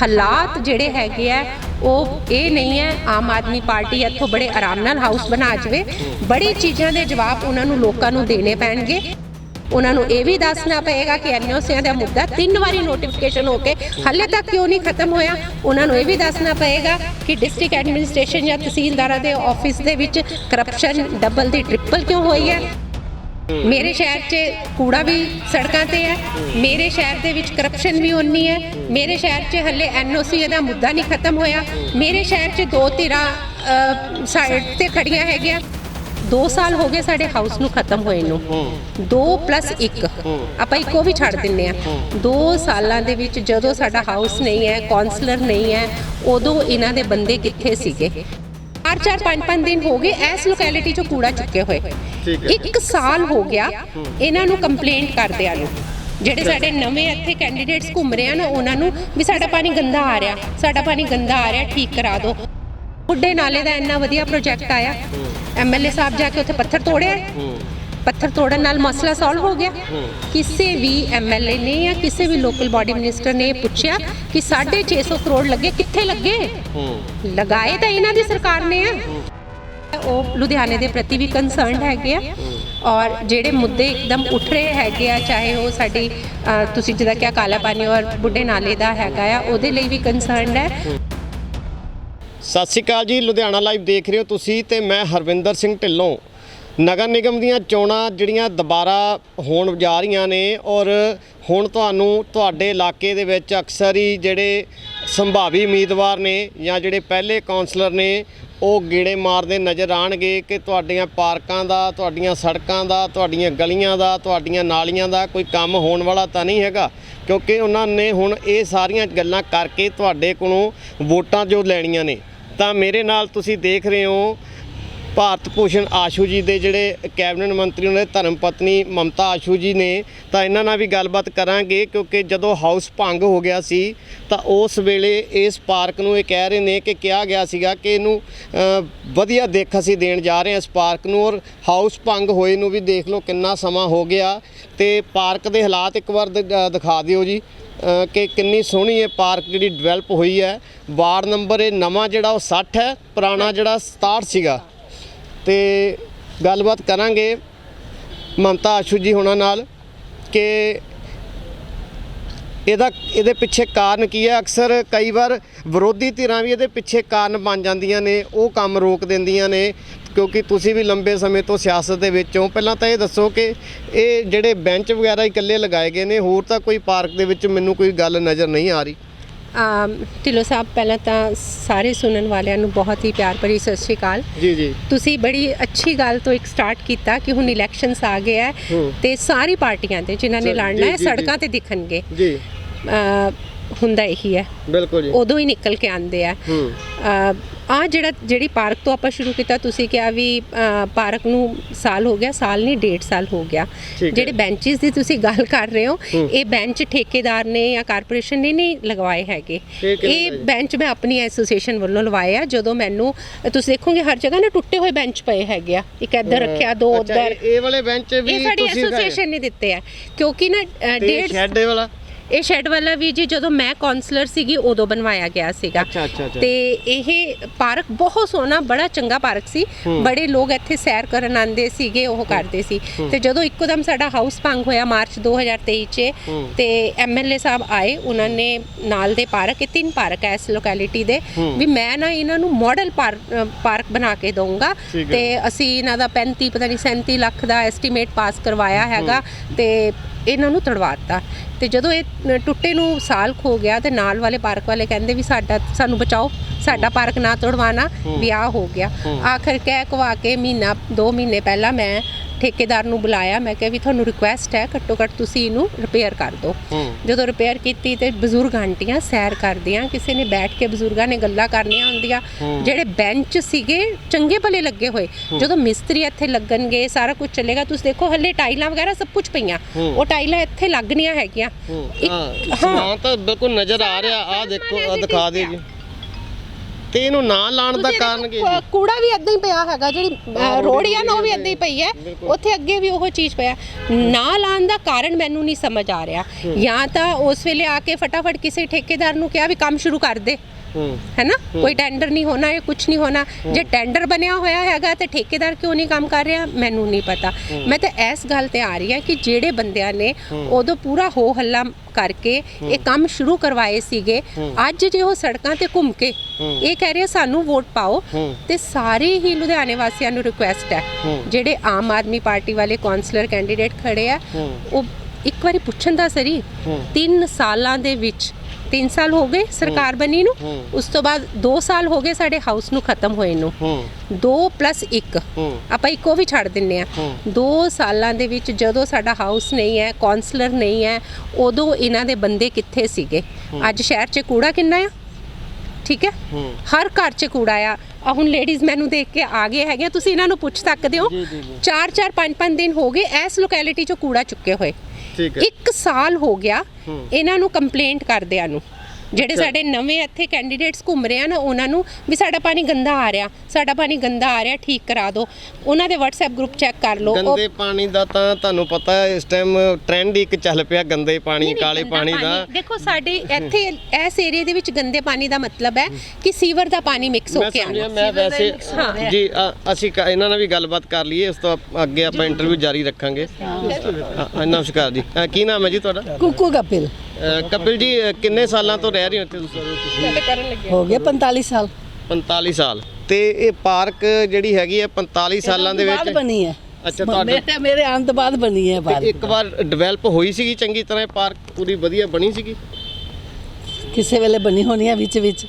ਹਾਲਾਤ ਜਿਹੜੇ ਹੈਗੇ ਆ, ਉਹ ਇਹ ਨਹੀਂ ਹੈ, ਆਮ ਆਦਮੀ ਪਾਰਟੀ ਇੱਥੋਂ ਬੜੇ ਆਰਾਮ ਨਾਲ ਹਾਊਸ ਬਣਾ ਜਵੇ। ਬੜੀ ਚੀਜ਼ਾਂ ਦੇ ਜਵਾਬ ਉਹਨਾਂ ਨੂੰ ਲੋਕਾਂ ਨੂੰ ਦੇਣੇ ਪੈਣਗੇ। ਉਹਨਾਂ ਨੂੰ ਇਹ ਵੀ ਦੱਸਣਾ ਪਏਗਾ ਕਿ ਐਨਓਸੀਆਂ ਦਾ ਮੁੱਦਾ ਤਿੰਨ ਵਾਰੀ ਨੋਟੀਫਿਕੇਸ਼ਨ ਹੋ ਕੇ ਹਾਲੇ ਤੱਕ ਕਿਉਂ ਨਹੀਂ ਖਤਮ ਹੋਇਆ? ਉਹਨਾਂ ਨੂੰ ਇਹ ਵੀ ਦੱਸਣਾ ਪਏਗਾ ਕਿ ਡਿਸਟ੍ਰਿਕਟ ਐਡਮਿਨਿਸਟ੍ਰੇਸ਼ਨ ਜਾਂ ਤਹਿਸੀਲਦਾਰਾਂ ਦੇ ਆਫਿਸ ਦੇ ਵਿੱਚ ਕਰਪਸ਼ਨ ਡਬਲ ਦੀ ਟ੍ਰਿਪਲ ਕਿਉਂ ਹੋਈ ਹੈ? ਮੇਰੇ ਸ਼ਹਿਰ 'ਚ ਕੂੜਾ ਵੀ ਸੜਕਾਂ ਤੇ ਹੈ। ਮੇਰੇ ਸ਼ਹਿਰ ਦੇ ਵਿੱਚ ਕਰਪਸ਼ਨ ਵੀ ਉਨੀ ਹੈ। ਮੇਰੇ ਸ਼ਹਿਰ 'ਚ ਹੱਲੇ ਐਨਓਸੀ ਦਾ ਮੁੱਦਾ ਨਹੀਂ ਖਤਮ ਹੋਇਆ। ਮੇਰੇ ਸ਼ਹਿਰ 'ਚ ਦੋ ਧਿਰਾਂ ਸਾਈਡ ਤੇ ਖੜੀਆਂ ਹੈਗੀਆਂ। 2 ਸਾਲ ਹੋ ਗਏ ਸਾਡੇ ਹਾਊਸ ਨੂੰ ਖਤਮ ਹੋਏ ਨੂੰ। 2 1 ਆਪਾਂ ਇੱਕੋ ਵੀ ਛੱਡ ਦਿੰਨੇ ਆ 2 ਸਾਲਾਂ ਦੇ ਵਿੱਚ ਜਦੋਂ ਸਾਡਾ ਹਾਊਸ ਨਹੀਂ ਹੈ ਕਾਉਂਸਲਰ ਨਹੀਂ ਹੈ, ਉਦੋਂ ਇਹਨਾਂ ਦੇ ਬੰਦੇ ਕਿੱਥੇ ਸੀਗੇ? ਚਾਰ ਚਾਰ ਪੰਜ ਪੰਜ ਦਿਨ ਹੋ ਗਏ ਇਸ ਲੋਕੈਲਿਟੀ 'ਚੋਂ ਕੂੜਾ ਚੁੱਕੇ ਹੋਏ। ਇੱਕ ਸਾਲ ਹੋ ਗਿਆ ਇਹਨਾਂ ਨੂੰ ਕੰਪਲੇਂਟ ਕਰਦਿਆਂ ਨੂੰ। ਜਿਹੜੇ ਸਾਡੇ ਨਵੇਂ ਇੱਥੇ ਕੈਂਡੀਡੇਟਸ ਘੁੰਮ ਰਹੇ ਆ ਨਾ ਉਹਨਾਂ ਨੂੰ ਵੀ ਸਾਡਾ ਪਾਣੀ ਗੰਦਾ ਆ ਰਿਹਾ ਸਾਡਾ ਪਾਣੀ ਗੰਦਾ ਆ ਰਿਹਾ ਠੀਕ ਕਰਾ ਦਿਓ। ਬੁੱਢੇ ਨਾਲੇ ਦਾ ਇੰਨਾ ਵਧੀਆ ਪ੍ਰੋਜੈਕਟ ਆਇਆ। ਐਮਐਲਏ ਸਾਹਿਬ ਜਾ ਕੇ ਉੱਥੇ ਪੱਥਰ ਤੋੜਿਆ। ਪੱਥਰ ਤੋੜਨ ਨਾਲ ਮਸਲਾ ਸੋਲਵ ਹੋ ਗਿਆ। ਕਿਸੇ ਵੀ ਐਮਐਲਏ ਨੇ ਜਾਂ ਕਿਸੇ ਵੀ ਲੋਕਲ ਬਾਡੀ ਮਿਨਿਸਟਰ ਨੇ ਪੁੱਛਿਆ ਕਿ 650 ਕਰੋੜ ਲੱਗੇ ਕਿੱਥੇ ਲੱਗੇ? ਲਗਾਏ ਤਾਂ ਇਹਨਾਂ ਦੀ ਸਰਕਾਰ ਨੇ ਆ। ਉਹ ਲੁਧਿਆਣੇ ਦੇ ਪ੍ਰਤੀ ਵੀ ਕੰਸਰਨਡ ਹੈਗੇ ਆ। ਔਰ ਜਿਹੜੇ ਮੁੱਦੇ ਇੱਕਦਮ ਉੱਠ ਰਹੇ ਹੈਗੇ ਆ ਚਾਹੇ ਉਹ ਸਾਡੀ ਤੁਸੀਂ ਜਿਹਦਾ ਕਿਹਾ ਕਾਲਾ ਪਾਣੀ ਔਰ ਬੁੱਢੇ ਨਾਲੇ ਦਾ ਹੈਗਾ ਆ ਉਹਦੇ ਲਈ ਵੀ ਕੰਸਰਨਡ ਹੈ। ਸਤਿ ਸ਼੍ਰੀ ਅਕਾਲ ਜੀ ਲੁਧਿਆਣਾ ਲਾਈਵ ਦੇਖ ਰਹੇ ਹੋ ਤੁਸੀਂ ਤੇ ਮੈਂ ਹਰਵਿੰਦਰ ਸਿੰਘ ਢਿੱਲੋਂ। ਨਗਰ ਨਿਗਮ ਦੀਆਂ ਚੋਣਾਂ ਜਿਹੜੀਆਂ ਦੁਬਾਰਾ ਹੋਣ ਜਾ ਰਹੀਆਂ ਨੇ ਔਰ ਹੁਣ ਤੁਹਾਨੂੰ ਤੁਹਾਡੇ ਇਲਾਕੇ ਦੇ ਵਿੱਚ ਅਕਸਰ ਹੀ ਜਿਹੜੇ ਸੰਭਾਵੀ ਉਮੀਦਵਾਰ ਨੇ ਜਾਂ ਜਿਹੜੇ ਪਹਿਲੇ ਕਾਉਂਸਲਰ ਨੇ, ਉਹ ਗੇੜੇ ਮਾਰਦੇ ਨਜ਼ਰ ਆਣਗੇ ਕਿ ਤੁਹਾਡੀਆਂ ਪਾਰਕਾਂ ਦਾ, ਤੁਹਾਡੀਆਂ ਸੜਕਾਂ ਦਾ, ਤੁਹਾਡੀਆਂ ਗਲੀਆਂ ਦਾ, ਤੁਹਾਡੀਆਂ ਨਾਲੀਆਂ ਦਾ ਕੋਈ ਕੰਮ ਹੋਣ ਵਾਲਾ ਤਾਂ ਨਹੀਂ ਹੈਗਾ। ਕਿਉਂਕਿ ਉਹਨਾਂ ਨੇ ਹੁਣ ਇਹ ਸਾਰੀਆਂ ਗੱਲਾਂ ਕਰਕੇ ਤੁਹਾਡੇ ਕੋਲੋਂ ਵੋਟਾਂ ਜੋ ਲੈਣੀਆਂ ਨੇ। ਤਾਂ ਮੇਰੇ ਨਾਲ ਤੁਸੀਂ ਦੇਖ ਰਹੇ ਹੋ ਭਾਰਤ ਭੂਸ਼ਣ ਆਸ਼ੂ ਜੀ ਦੇ ਜਿਹੜੇ ਕੈਬਨਿਟ ਮੰਤਰੀ ਉਹਨਾਂ ਦੇ ਧਰਮ ਪਤਨੀ ਮਮਤਾ ਆਸ਼ੂ ਜੀ ਨੇ, ਤਾਂ ਇਹਨਾਂ ਨਾਲ ਵੀ ਗੱਲਬਾਤ ਕਰਾਂਗੇ, ਕਿਉਂਕਿ ਜਦੋਂ ਹਾਊਸ ਭੰਗ ਹੋ ਗਿਆ ਸੀ, ਤਾਂ ਉਸ ਵੇਲੇ ਇਸ ਪਾਰਕ ਨੂੰ ਇਹ ਕਹਿ ਰਹੇ ਨੇ ਕਿ ਕਿਹਾ ਗਿਆ ਸੀਗਾ ਕਿ ਇਹਨੂੰ ਵਧੀਆ ਦੇਖ ਅਸੀਂ ਦੇਣ ਜਾ ਰਹੇ ਹਾਂ ਇਸ ਪਾਰਕ ਨੂੰ ਔਰ ਹਾਊਸ ਭੰਗ ਹੋਏ ਨੂੰ ਵੀ ਦੇਖ ਲਓ ਕਿੰਨਾ ਸਮਾਂ ਹੋ ਗਿਆ। ਤੇ ਪਾਰਕ ਦੇ ਹਾਲਾਤ ਇੱਕ ਵਾਰ ਦ- ਦਿਖਾ ਦਿਓ ਜੀ ਕਿ ਕਿੰਨੀ ਸੋਹਣੀ ਇਹ ਪਾਰਕ ਜਿਹੜੀ ਡਿਵੈਲਪ ਹੋਈ ਹੈ। ਵਾਰਡ ਨੰਬਰ ਇਹ ਨਵਾਂ ਜਿਹੜਾ ਉਹ 60 ਹੈ, ਪੁਰਾਣਾ ਜਿਹੜਾ 67 ਸੀਗਾ। ਤੇ ਗੱਲਬਾਤ ਕਰਾਂਗੇ ਮਮਤਾ ਆਸ਼ੂ ਜੀ ਹੋਣਾ ਨਾਲ ਕਿ ਇਹਦਾ ਇਹਦੇ ਪਿੱਛੇ ਕਾਰਨ ਕੀ ਹੈ? ਅਕਸਰ ਕਈ ਵਾਰ ਵਿਰੋਧੀ ਧਿਰਾਂ ਵੀ ਇਹਦੇ ਪਿੱਛੇ ਕਾਰਨ ਬਣ ਜਾਂਦੀਆਂ ਨੇ, ਉਹ ਕੰਮ ਰੋਕ ਦਿੰਦੀਆਂ ਨੇ, ਕਿਉਂਕਿ ਤੁਸੀਂ ਵੀ ਲੰਬੇ ਸਮੇਂ ਤੋਂ ਸਿਆਸਤ ਦੇ ਵਿੱਚ ਹੋ। ਪਹਿਲਾਂ ਤਾਂ ਇਹ ਦੱਸੋ ਕਿ ਇਹ ਜਿਹੜੇ ਬੈਂਚ ਵਗੈਰਾ ਇਕੱਲੇ ਲਗਾਏ ਗਏ ਨੇ, ਹੋਰ ਤਾਂ ਕੋਈ ਪਾਰਕ ਦੇ ਵਿੱਚ ਮੈਨੂੰ ਕੋਈ ਗੱਲ ਨਜ਼ਰ ਨਹੀਂ ਆ ਰਹੀ। ਢਿੱਲੋਂ ਸਾਹਿਬ ਪਹਿਲਾਂ ਤਾਂ ਸਾਰੇ ਸੁਣਨ ਵਾਲਿਆਂ ਨੂੰ ਬਹੁਤ ਹੀ ਪਿਆਰ ਭਰੀ ਸਤਿ ਸ਼੍ਰੀ ਅਕਾਲ ਜੀ ਜੀ ਤੁਸੀਂ ਬੜੀ ਅੱਛੀ ਗੱਲ ਤੋਂ ਇੱਕ ਸਟਾਰਟ ਕੀਤਾ ਕਿ ਹੁਣ ਇਲੈਕਸ਼ਨਸ ਆ ਗਏ ਹੈ। ਤੇ ਸਾਰੀ ਪਾਰਟੀਆਂ ਦੇ ਜਿਨ੍ਹਾਂ ਨੇ ਲੜਨਾ ਹੈ। ਸੜਕਾਂ ਤੇ ਦਿਖਣਗੇ ਜੀ ਹੁੰਦਾ ਇਹੀ ਹੈ। ਬਿਲਕੁਲ ਜੀ। ਉਦੋਂ ਹੀ ਨਿਕਲ ਕੇ ਆਉਂਦੇ ਆ। ਆ ਜਿਹੜਾ ਜਿਹੜੀ ਪਾਰਕ ਤੋਂ ਆਪਾਂ ਸ਼ੁਰੂ ਕੀਤਾ ਤੁਸੀਂ ਕਿਹਾ ਵੀ ਪਾਰਕ ਨੂੰ ਸਾਲ ਹੋ ਗਿਆ ਸਾਲ ਨਹੀਂ ਡੇਢ ਸਾਲ ਹੋ ਗਿਆ। ਜਿਹੜੇ ਬੈਂਚਸ ਦੀ ਤੁਸੀਂ ਗੱਲ ਕਰ ਰਹੇ ਹੋ। ਇਹ ਬੈਂਚ ਠੇਕੇਦਾਰ ਨੇ ਜਾਂ ਕਾਰਪੋਰੇਸ਼ਨ ਨੇ ਨਹੀਂ ਲਗਵਾਏ ਹੈਗੇ। ਇਹ? ਬੈਂਚ? ਮੈਂ ਆਪਣੀ ਐਸੋਸੀਏਸ਼ਨ ਵੱਲੋਂ ਲਵਾਏ ਆ। ਜਦੋਂ ਮੈਨੂੰ ਤੁਸੀਂ ਦੇਖੋਗੇ ਹਰ ਜਗ੍ਹਾ ਨਾ ਟੁੱਟੇ ਹੋਏ ਬੈਂਚ ਪਏ ਹੈਗੇ ਆ। ਇੱਕ ਇੱਧਰ ਰੱਖਿਆ ਦੋ ਉੱਧਰ। ਇਹ- ਵਾਲੇ ਬੈਂਚ ਵੀ ਇਹ ਸਾਡੀ ਤੁਸੀਂ? ਐਸੋਸੀਏਸ਼ਨ ਨੇ ਦਿੱਤੇ ਆ। ਕਿਉਂਕਿ ਨਾ ਡੇਢ ਸ਼ੈੱਡ ਵਾਲਾ? ਇਹ ਸ਼ੈੱਡ ਵਾਲਾ ਵੀ ਜੀ ਜਦੋਂ ਮੈਂ ਕਾਉਂਸਲਰ ਸੀਗੀ ਉਦੋਂ ਬਣਵਾਇਆ ਗਿਆ ਸੀਗਾ। ਅੱਛਾ, ਅੱਛਾ, ਅੱਛਾ। ਤੇ ਇਹ ਪਾਰਕ ਬਹੁਤ ਸੋਹਣਾ ਬੜਾ ਚੰਗਾ ਪਾਰਕ ਸੀ। ਬੜੇ ਲੋਕ ਇੱਥੇ ਸੈਰ ਕਰਨ ਆਉਂਦੇ ਸੀਗੇ ਉਹ ਕਰਦੇ ਸੀ। ਤੇ ਜਦੋਂ ਇੱਕੋਦਮ ਸਾਡਾ ਹਾਊਸ ਭੰਗ ਹੋਇਆ ਮਾਰਚ 2023 ਚ ਹੂੰ। ਤੇ ਐਮਐਲਏ ਸਾਹਿਬ ਆਏ ਉਹਨਾਂ ਨੇ ਨਾਲ ਦੇ ਪਾਰਕ ਇਹ ਤਿੰਨ ਪਾਰਕ ਹੈ ਇਸ ਲੋਕੈਲਿਟੀ ਦੇ ਹੂੰ। ਵੀ ਮੈਂ ਨਾ ਇਹਨਾਂ ਨੂੰ ਮਾਡਲ ਪਾਰਕ ਬਣਾ ਕੇ ਦਊਂਗਾ। ਠੀਕ ਹੈ। ਤੇ ਅਸੀਂ ਇਹਨਾਂ ਦਾ 35 ਪਤਾ ਨਹੀਂ 37 ਲੱਖ ਦਾ ਐਸਟੀਮੇਟ ਪਾਸ ਕਰਵਾਇਆ ਹੈਗਾ। ਤੇ ਇਹਨਾਂ ਨੂੰ ਤੜਵਾਤਾ। ਤੇ ਜਦੋਂ ਇਹ ਟੁੱਟੇ ਨੂੰ ਸਾਲ ਖੋ ਗਿਆ ਤੇ ਨਾਲ ਵਾਲੇ ਪਾਰਕ ਵਾਲੇ ਕਹਿੰਦੇ ਵੀ ਸਾਡਾ ਸਾਨੂੰ ਬਚਾਓ ਸਾਡਾ ਪਾਰਕ ਨਾ ਤੋੜਵਾਣਾ ਵਿਆਹ ਹੋ। ਗਿਆ। ਆਖਰ ਕਹਿ ਕਵਾ ਕੇ ਮਹੀਨਾ 2 ਮਹੀਨੇ ਪਹਿਲਾਂ ਮੈਂ ਠੇਕੇਦਾਰ ਨੂੰ ਬੁਲਾਇਆ ਮੈਂ ਕਿਹਾ ਵੀ ਤੁਹਾਨੂੰ ਰਿਕੁਐਸਟ ਹੈ ਘੱਟੋ ਘੱਟ ਤੁਸੀਂ ਇਹਨੂੰ ਰਿਪੇਅਰ ਕਰ ਦਿਓ। ਜਦੋਂ ਰਿਪੇਅਰ ਕੀਤੀ ਤੇ ਬਜ਼ੁਰਗ ਆਂਟੀਆਂ ਸੈਰ ਕਰਦੀਆਂ ਕਿਸੇ ਨੇ ਬੈਠ ਕੇ ਬਜ਼ੁਰਗਾਂ ਨੇ ਗੱਲਾਂ ਕਰਨੀਆਂ ਹੁੰਦੀਆਂ। ਜਿਹੜੇ ਬੈਂਚ ਸੀਗੇ ਚੰਗੇ ਭਲੇ ਲੱਗੇ ਹੋਏ। ਜਦੋਂ ਮਿਸਤਰੀ ਇੱਥੇ ਲੱਗਣਗੇ ਸਾਰਾ ਕੁਝ ਚੱਲੇਗਾ ਤੁਸੀਂ ਦੇਖੋ ਹੱਲੇ ਟਾਈਲਾਂ ਵਗੈਰਾ ਸਭ ਕੁਝ ਪਈਆਂ। ਉਹ ਟਾਈਲਾਂ ਇੱਥੇ ਲੱਗਣੀਆਂ ਹੈਗੀਆਂ। ਹੂੰ। ਤਾਂ ਬਿਲਕੁਲ ਨਜ਼ਰ ਆ ਰਿਹਾ। ਆ ਦੇਖੋ ਆ ਦਿਖਾ ਜੀ। ਤੇ ਇਹਨੂੰ ਨਾ ਲਾਣ ਦਾ ਤੁਸੀਂ ਕਾਰਨ ਦੇਖੋ, ਕੀ ਕੂ- ਕੂੜਾ ਵੀ ਇਦਾਂ ਹੀ ਪਿਆ ਹੈਗਾ ਜਿਹੜੀ ਅ, ਰੋਡ ਆ ਨਾ ਉਹ ਵੀ ਇਦਾਂ ਹੀ ਪਈ ਹੈ। ਉੱਥੇ ਅੱਗੇ ਵੀ ਉਹ ਚੀਜ਼ ਪਿਆ। ਨਾ ਲਾਣ ਦਾ ਕਾਰਨ ਮੈਨੂੰ ਨਹੀਂ ਸਮਝ ਆ ਰਿਹਾ। ਜਾਂ ਤਾਂ ਉਸ ਵੇਲੇ ਆ ਕੇ ਫਟਾਫਟ ਕਿਸੇ ਠੇਕੇਦਾਰ ਨੂੰ ਕਿਹਾ ਵੀ ਕੰਮ ਸ਼ੁਰੂ ਕਰ ਦੇ। ਹੂੰ। ਹੈ ਨਾ? ਕੋਈ ਟੈਂਡਰ ਨਹੀਂ ਹੋਣਾ ਇਹ ਕੁਝ ਨਹੀਂ ਹੋਣਾ। ਜੇ ਟੈਂਡਰ ਬਣਿਆ ਹੋਇਆ ਹੈਗਾ ਤੇ ਠੇਕੇਦਾਰ ਕਿਉਂ ਨਹੀਂ ਕੰਮ ਕਰ ਰਿਹਾ? ਮੈਨੂੰ ਨਹੀਂ ਪਤਾ। ਮੈਂ ਤਾਂ ਇਸ ਗੱਲ ਤੇ ਆ ਰਹੀ ਹਾਂ ਕਿ ਜਿਹੜੇ ਬੰਦਿਆਂ ਨੇ ਉਦੋਂ ਪੂਰਾ ਹੋ ਹੱਲਾ ਕਰਕੇ ਇਹ ਕੰਮ ਸ਼ੁਰੂ ਕਰਵਾਏ ਸੀਗੇ ਅੱਜ ਜੇ ਉਹ ਸੜਕਾਂ ਤੇ ਘੁੰਮ ਕੇ ਇਹ ਕਹਿ ਰਹੇ ਸਾਨੂੰ ਵੋਟ ਪਾਓ। ਤੇ ਸਾਰੇ ਹੀ ਲੁਧਿਆਣੇ ਵਾਸੀਆਂ ਨੂੰ ਰਿਕੁਐਸਟ ਹੈ। ਜਿਹੜੇ ਆਮ ਆਦਮੀ ਪਾਰਟੀ ਵਾਲੇ ਕਾਉਂਸਲਰ ਕੈਂਡੀਡੇਟ ਖੜੇ ਆ। ਉਹ ਇੱਕ ਵਾਰੀ ਪੁੱਛਣ ਦਾ ਸਰੀ ਹੂੰ। 3 ਸਾਲਾਂ ਦੇ ਵਿੱਚ 3 ਸਾਲ ਹੋ ਗਏ ਸਰਕਾਰ ਬਣੀ ਨੂੰ। ਉਸ ਤੋਂ ਬਾਅਦ 2 ਸਾਲ ਹੋ ਗਏ ਸਾਡੇ ਹਾਊਸ ਨੂੰ ਖਤਮ ਹੋਏ ਨੂੰ। ਹੂੰ। 2 1 ਹੂੰ। ਆਪਾਂ ਇੱਕੋ ਵੀ ਛੱਡ ਦਿੰਨੇ ਆ ਹੂੰ। 2 ਸਾਲਾਂ ਦੇ ਵਿੱਚ ਜਦੋਂ ਸਾਡਾ ਹਾਊਸ ਨਹੀਂ ਹੈ ਕਾਉਂਸਲਰ ਨਹੀਂ ਹੈ ਉਦੋਂ ਇਹਨਾਂ ਦੇ ਬੰਦੇ ਕਿੱਥੇ ਸੀਗੇ? ਅੱਜ ਸ਼ਹਿਰ 'ਚ ਕੂੜਾ ਕਿੰਨਾ ਆ? ਠੀਕ ਹੈ। ਹਰ ਘਰ 'ਚ ਕੂੜਾ ਆ। ਆ ਹੁਣ ਲੇਡੀਜ਼ ਮੈਨੂੰ ਦੇਖ ਕੇ ਆ ਗਏ ਹੈਗੇ ਤੁਸੀਂ ਇਹਨਾਂ ਨੂੰ ਪੁੱਛ ਸਕਦੇ ਹੋ। ਜੀ, ਜੀ, ਜੀ। 4 4 5 5 ਦਿਨ ਹੋ ਗਏ ਇਸ ਲੋਕੈਲਿਟੀ 'ਚੋਂ ਕੂੜਾ ਚੁੱਕੇ ਹੋਏ। ਠੀਕ ਹੈ ਇੱਕ ਸਾਲ ਹੋ ਗਿਆ। ਇਹਨਾਂ ਨੂੰ ਕੰਪਲੇਂਟ ਕਰਦਿਆਂ ਨੂੰ ਜਿਹੜੇ ਸਾਡੇ ਨਵੇਂ ਇੱਥੇ ਕੈਂਡੀਡੇਟਸ ਘੁੰਮ ਰਹੇ ਆ ਨਾ ਉਹਨਾਂ ਨੂੰ ਵੀ ਸਾਡਾ ਪਾਣੀ ਗੰਦਾ ਆ ਰਿਹਾ ਸਾਡਾ ਪਾਣੀ ਗੰਦਾ ਆ ਰਿਹਾ ਠੀਕ ਕਰਾ ਦਿਓ। ਉਹਨਾਂ ਦੇ WhatsApp ਗਰੁੱਪ ਚੈੱਕ ਕਰ ਲਓ। ਗੰਦੇ ਪਾਣੀ ਦਾ ਤਾਂ ਤੁਹਾਨੂੰ ਪਤਾ ਹੈ ਇਸ ਟਾਈਮ ਟ੍ਰੈਂਡ ਇੱਕ ਚੱਲ ਪਿਆ ਗੰਦੇ ਪਾਣੀ ਕਾਲੇ ਪਾਣੀ ਦਾ। ਦੇਖੋ ਸਾਡੇ ਇੱਥੇ ਇਸ ਏਰੀਆ ਦੇ ਵਿੱਚ ਗੰਦੇ ਪਾਣੀ ਦਾ ਮਤਲਬ ਹੈ ਕਿ ਸੀਵਰ ਦਾ ਪਾਣੀ ਮਿਕਸ ਹੋ ਕੇ ਆਣਾ ਮੈਂ ਵੈਸੇ। ਜੀ ਅਸੀਂ ਇਹਨਾਂ ਨਾਲ ਵੀ ਗੱਲਬਾਤ ਕਰ ਲਈਏ ਉਸ ਤੋਂ ਅੱਗੇ ਆਪਾਂ ਇੰਟਰਵਿਊ ਜਾਰੀ ਰੱਖਾਂਗੇ। ਨਮਸਕਾਰ ਜੀ। ਕੀ ਨਾਮ ਹੈ ਜੀ ਤੁਹਾਡਾ? ਕੁੱਕੂ ਕਪਿਲ ਕਪਿਲ ਜੀ ਅ, ਕਿੰਨੇ ਸਾਲਾਂ ਤੋਂ ਰਹਿ ਰਹੇ ਹੋ ਇੱਥੇ ਤੁਸੀਂ? ਹੋ ਗਏ 45 ਸਾਲ। 45 ਸਾਲ। ਤੇ ਇਹ ਪਾਰਕ ਜਿਹੜੀ ਹੈਗੀ ਹੈ 45 ਸਾਲਾਂ ਦੇ ਬਾਅਦ ਵਿੱਚ ਬਣੀ ਹੈ। ਅੱਛਾ ਤੁਹਾਡੇ ਮੇਰੇ ਮੇਰੇ ਆਉਣ ਤੋਂ ਬਾਅਦ ਬਣੀ ਹੈ ਤੇ ਬਾਅਦ ਇੱਕ ਵਾਰ ਡਿਵੈਲਪ ਹੋਈ ਸੀਗੀ ਚੰਗੀ ਤਰ੍ਹਾਂ ਇਹ ਪਾਰਕ? ਪੂਰੀ ਵਧੀਆ ਬਣੀ ਸੀਗੀ? ਕਿਸੇ ਵੇਲੇ ਬਣੀ ਹੋਣੀ ਹੈ ਵਿੱਚ ਵਿੱਚ।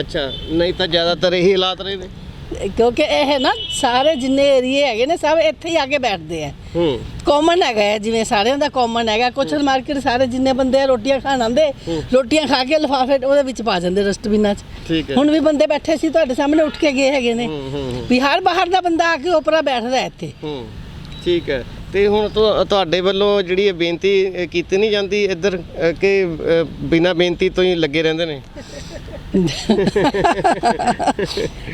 ਅੱਛਾ ਨਹੀਂ ਤਾਂ ਜ਼ਿਆਦਾਤਰ ਇਹੀ ਹਾਲਾਤ ਰਹੇ ਨੇ। ਕਿਉਂਕਿ ਇਹ ਨਾ ਸਾਰੇ ਜਿੰਨੇ ਏਰੀਏ ਹੈਗੇ ਨੇ ਸਭ ਇੱਥੇ ਹੀ ਆ ਕੇ ਬੈਠਦੇ ਆ। ਹੂੰ। ਕਾਮਨ ਹੈਗਾ ਹੈ, ਜਿਵੇਂ ਸਾਰਿਆਂ ਦਾ ਕਾਮਨ ਹੈਗਾ। ਕੁਛ ਮਾਰਕੀਟ ਸਾਰੇ ਜਿੰਨੇ ਬੰਦੇ ਆ ਰੋਟੀਆਂ ਖਾਣ ਆਉਂਦੇ ਰੋਟੀਆਂ ਖਾ ਕੇ ਲਿਫਾਫੇ ਉਹਦੇ ਵਿੱਚ ਪਾ ਜਾਂਦੇ ਡਸਟਬਿਨਾਂ 'ਚ। ਠੀਕ ਹੈ। ਹੁਣ ਵੀ ਬੰਦੇ ਬੈਠੇ ਸੀ ਤੁਹਾਡੇ ਸਾਹਮਣੇ ਉੱਠ ਕੇ ਗਏ ਹੈਗੇ ਨੇ। ਹੂੰ ਹੂੰ ਹੂੰ, ਬਿਹਾਰ ਬਾਹਰ ਦਾ ਬੰਦਾ ਆ ਕੇ ਉਪਰਾ ਬੈਠਦਾ ਹੈ ਇੱਥੇ। ਹੂੰ ਠੀਕ ਹੈ। ਤੇ ਹੁਣ ਤੁਹਾ- ਤੁਹਾਡੇ ਵੱਲੋਂ ਜਿਹੜੀ ਇਹ ਬੇਨਤੀ ਅ, ਕੀਤੀ ਨਹੀਂ ਜਾਂਦੀ ਇੱਧਰ ਅ, ਕਿ ਅ, ਬਿਨਾਂ ਬੇਨਤੀ ਤੋਂ ਹੀ ਲੱਗੇ ਰਹਿੰਦੇ ਨੇ?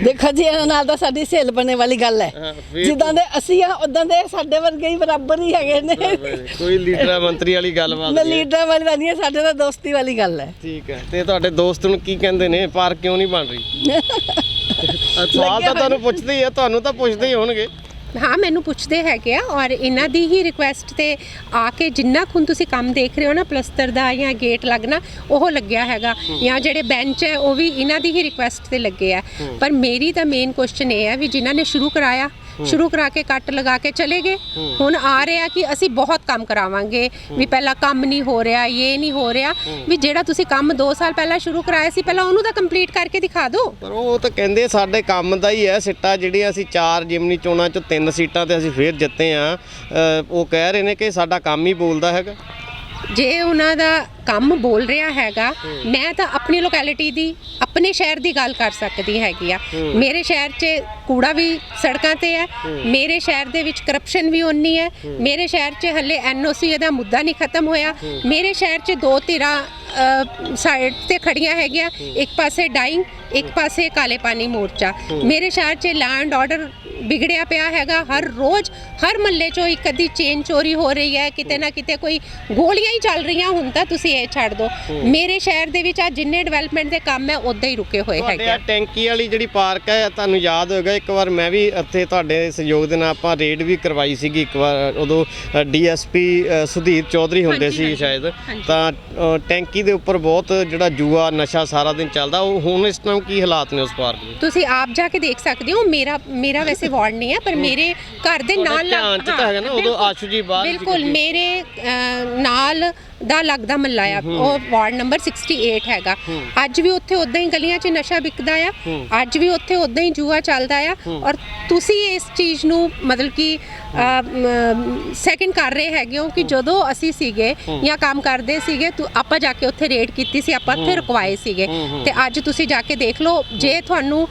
ਦੇਖੋ ਜੀ ਇਹਨਾਂ ਨਾਲ ਤਾਂ ਸਾਡੀ ਸੇਲ ਬਣੇ ਵਾਲੀ ਗੱਲ ਹਾਂ, ਹੈ ਫਿਰ ਜਿੱਦਾਂ ਦੇ ਅਸੀਂ ਆ ਉਦਾਂ ਦੇ ਸਾਡੇ ਵਰਗੇ ਹੀ ਬਰਾਬਰ ਹੀ ਹੈਗੇ ਨੇ। ਕੋਈ ਲੀਡਰ ਮੰਤਰੀ ਵਾਲੀ ਗੱਲਬਾਤ ਮੈਂ ਨਹੀਂ ਹੈ। ਲੀਡਰ ਵਾਲੀ ਨਹੀਂ ਹੈ ਸਾਡੇ ਤਾਂ ਦੋਸਤੀ ਵਾਲੀ ਗੱਲ ਹੈ। ਠੀਕ ਹੈ ਤੇ ਤੁਹਾਡੇ ਦੋਸਤ ਨੂੰ ਕੀ ਕਹਿੰਦੇ ਨੇ? ਪਾਰਕ ਕਿਉਂ ਨਹੀਂ ਬਣ ਰਹੀ? ਅ, ਸਵਾਲ ਤਾਂ ਤੁਹਾਨੂੰ ਪੁੱਛਦੇ ਹੀ ਆ ਤੁਹਾਨੂੰ ਤਾਂ ਪੁੱਛਦੇ ਹੀ ਹੋਣਗੇ। ਹਾਂ ਮੈਨੂੰ ਪੁੱਛਦੇ ਹੈਗੇ ਆ ਔਰ ਇਹਨਾਂ ਦੀ ਹੀ ਰਿਕੁਐਸਟ ਤੇ ਆ ਕੇ ਜਿੰਨਾ ਹੁਣ ਤੁਸੀਂ ਕੰਮ ਦੇਖ ਰਹੇ ਹੋ ਨਾ ਪਲਸਤਰ ਦਾ ਜਾਂ ਗੇਟ ਲੱਗਣਾ ਉਹ ਲੱਗਿਆ ਹੈਗਾ। ਜਾਂ ਜਿਹੜੇ ਬੈਂਚ ਹੈ ਉਹ ਵੀ ਇਹਨਾਂ ਦੀ ਹੀ ਰਿਕੁਐਸਟ ਤੇ ਲੱਗੇ ਆ। ਪਰ ਮੇਰੀ ਤਾਂ ਮੇਨ ਕੁਐਸਚਨ ਇਹ ਹੈ ਵੀ ਜਿਨ੍ਹਾਂ ਨੇ ਸ਼ੁਰੂ ਕਰਾਇਆ ਸ਼ੁਰੂ ਕਰਾ ਕੇ ਕੱਟ ਲਗਾ ਕੇ ਚਲੇ ਗਏ। ਹੁਣ ਆ ਰਿਹਾ ਕਿ ਅਸੀਂ ਬਹੁਤ ਕੰਮ ਕਰਾਵਾਂਗੇ। ਵੀ ਪਹਿਲਾਂ ਕੰਮ ਨਹੀਂ ਹੋ ਰਿਹਾ ਇਹ ਨਹੀਂ ਹੋ ਰਿਹਾ। ਵੀ ਜਿਹੜਾ ਤੁਸੀਂ ਕੰਮ 2 ਸਾਲ ਪਹਿਲਾਂ ਸ਼ੁਰੂ ਕਰਾਇਆ ਸੀ ਪਹਿਲਾਂ ਉਹਨੂੰ ਤਾਂ ਕੰਪਲੀਟ ਕਰਕੇ ਦਿਖਾ ਦਿਓ। ਪਰ ਉਹ ਤਾਂ ਕਹਿੰਦੇ ਸਾਡੇ ਕੰਮ ਦਾ ਹੀ ਹੈ ਸਿੱਟਾ ਜਿਹੜੀ ਅਸੀਂ ਚਾਰ ਜਿਮਨੀ ਚੋਣਾਂ ਚੋਂ ਤਿੰਨ ਸੀਟਾਂ ਤੇ ਅਸੀਂ ਫੇਰ ਜਿੱਤੇ ਆ। ਉਹ ਕਹਿ ਰਹੇ ਨੇ ਕਿ ਸਾਡਾ ਕੰਮ ਹੀ ਬੋਲਦਾ ਹੈਗਾ। ਜੇ ਉਹਨਾਂ ਦਾ ਕੰਮ ਬੋਲ ਰਿਹਾ ਹੈਗਾ ਮੈਂ ਤਾਂ ਆਪਣੀ ਲੋਕੈਲਿਟੀ ਦੀ ਆਪਣੇ ਸ਼ਹਿਰ ਦੀ ਗੱਲ ਕਰ ਸਕਦੀ ਹੈਗੀ ਆ। ਮੇਰੇ ਸ਼ਹਿਰ 'ਚ ਕੂੜਾ ਵੀ ਸੜਕਾਂ ਤੇ ਹੈ ਮੇਰੇ ਸ਼ਹਿਰ ਦੇ ਵਿੱਚ ਕਰਪਸ਼ਨ ਵੀ ਉਨੀ ਹੈ ਮੇਰੇ ਸ਼ਹਿਰ 'ਚ ਹੱਲੇ ਐਨਓਸੀ ਦਾ ਮੁੱਦਾ ਨਹੀਂ ਖਤਮ ਹੋਇਆ। ਮੇਰੇ ਸ਼ਹਿਰ 'ਚ ਦੋ ਧਿਰਾਂ ਸਾਈਡ ਤੇ ਖੜੀਆਂ ਹੈਗੀਆਂ ਇੱਕ ਪਾਸੇ ਡਾਈਂਗ ਇੱਕ ਪਾਸੇ ਕਾਲੇ ਪਾਣੀ ਮੋਰਚਾ। ਮੇਰੇ ਸ਼ਹਿਰ 'ਚ ਲੈਂਡ ਆਰਡਰ ਵਿਗੜਿਆ ਪਿਆ ਹੈਗਾ। ਹਰ ਰੋਜ਼ ਹਰ ਮਹੱਲੇ 'ਚੋਂ ਇੱਕ ਅੱਧੀ ਚੇਨ ਚੋਰੀ ਹੋ ਰਹੀ ਹੈ। ਕਿਤੇ ਨਾ ਕਿਤੇ ਕੋਈ ਗੋਲੀਆਂ ਹੀ ਚੱਲ ਰਹੀਆਂ ਹੁਣ ਤਾਂ ਤੁਸੀਂ ਇਹ ਛੱਡ ਦਿਓ। ਮੇਰੇ ਸ਼ਹਿਰ ਦੇ ਵਿੱਚ ਆ ਜਿੰਨੇ ਡਿਵੈਲਪਮੈਂਟ ਦੇ ਕੰਮ ਹੈ ਉਦਾਂ ਹੀ ਰੁਕੇ ਹੋਏ ਹੈਗੇ ਆ ਟੈਂਕੀ ਵਾਲੀ ਜਿਹੜੀ ਪਾਰਕ ਹੈ ਤੁਹਾਨੂੰ ਯਾਦ ਹੋਵੇਗਾ ਇੱਕ ਵਾਰ ਮੈਂ ਵੀ ਇੱਥੇ ਤੁਹਾਡੇ ਸਹਿਯੋਗ ਦੇ ਨਾਲ ਆਪਾਂ ਰੇਡ ਵੀ ਕਰਵਾਈ ਸੀਗੀ ਇੱਕ ਵਾਰ ਉਦੋਂ ਡੀਐਸਪੀ ਸੁਧੀਰ ਚੌਧਰੀ ਹੁੰਦੇ ਸੀ ਸ਼ਾਇਦ। ਤਾਂ ਟੈਂਕੀ ਦੇ ਉੱਪਰ ਬਹੁਤ ਜਿਹੜਾ ਜੂਆ ਨਸ਼ਾ ਸਾਰਾ ਦਿਨ ਚੱਲਦਾ ਉਹ ਹੁਣ ਇਸ ਟਾਈਮ ਕੀ ਹਾਲਾਤ ਨੇ ਉਸ ਪਾਰਕ ਦੇ? ਤੁਸੀਂ ਆਪ ਜਾ ਕੇ ਦੇਖ ਸਕਦੇ ਹੋ। ਮੇਰਾ ਮੇਰਾ ਵੈਸੇ ਵਾਰਡ ਨਹੀਂ ਹੈ ਪਰ ਮੇਰੇ ਘਰ ਦੇ ਨਾਲ ਧਿਆਨ 'ਚ ਤਾਂ ਹੈਗਾ ਨਾ, ਉਦੋਂ ਬਿਲਕੁਲ, ਆਸ਼ੂ ਜੀ ਬਾਹਰ ਵੀ ਬਿਲਕੁਲ ਸੀ। ਮੇਰੇ ਅਹ, ਨਾਲ ਦਾ ਲੱਗਦਾ ਮੱਲਾ ਆ। ਉਹ ਵਾਰਡ ਨੰਬਰ 68 ਹੈਗਾ। ਅੱਜ ਵੀ ਉੱਥੇ ਉਦਾਂ ਹੀ ਗਲੀਆਂ 'ਚ ਨਸ਼ਾ ਵਿਕਦਾ ਆ। ਅੱਜ ਵੀ ਉੱਥੇ ਉਦਾਂ ਹੀ ਜੂਆ ਚੱਲਦਾ ਆ। ਔਰ ਤੁਸੀਂ ਇਸ ਚੀਜ਼ ਨੂੰ ਮਤਲਬ ਕਿ ਸੈਕਿੰਡ ਕਰ ਰਹੇ ਹੈਗੇ ਹੋ ਕਿ ਜਦੋਂ ਅਸੀਂ ਸੀਗੇ ਜਾਂ ਕੰਮ ਕਰਦੇ ਸੀਗੇ ਤੂੰ ਆਪਾਂ ਜਾ ਕੇ ਉੱਥੇ ਰੇਡ ਕੀਤੀ ਸੀ ਆਪਾਂ ਉੱਥੇ ਰੁਕਵਾਏ ਸੀਗੇ। ਤੇ ਅੱਜ ਤੁਸੀਂ ਜਾ ਕੇ ਦੇਖ ਲਓ ਜੇ ਤੁਹਾਨੂੰ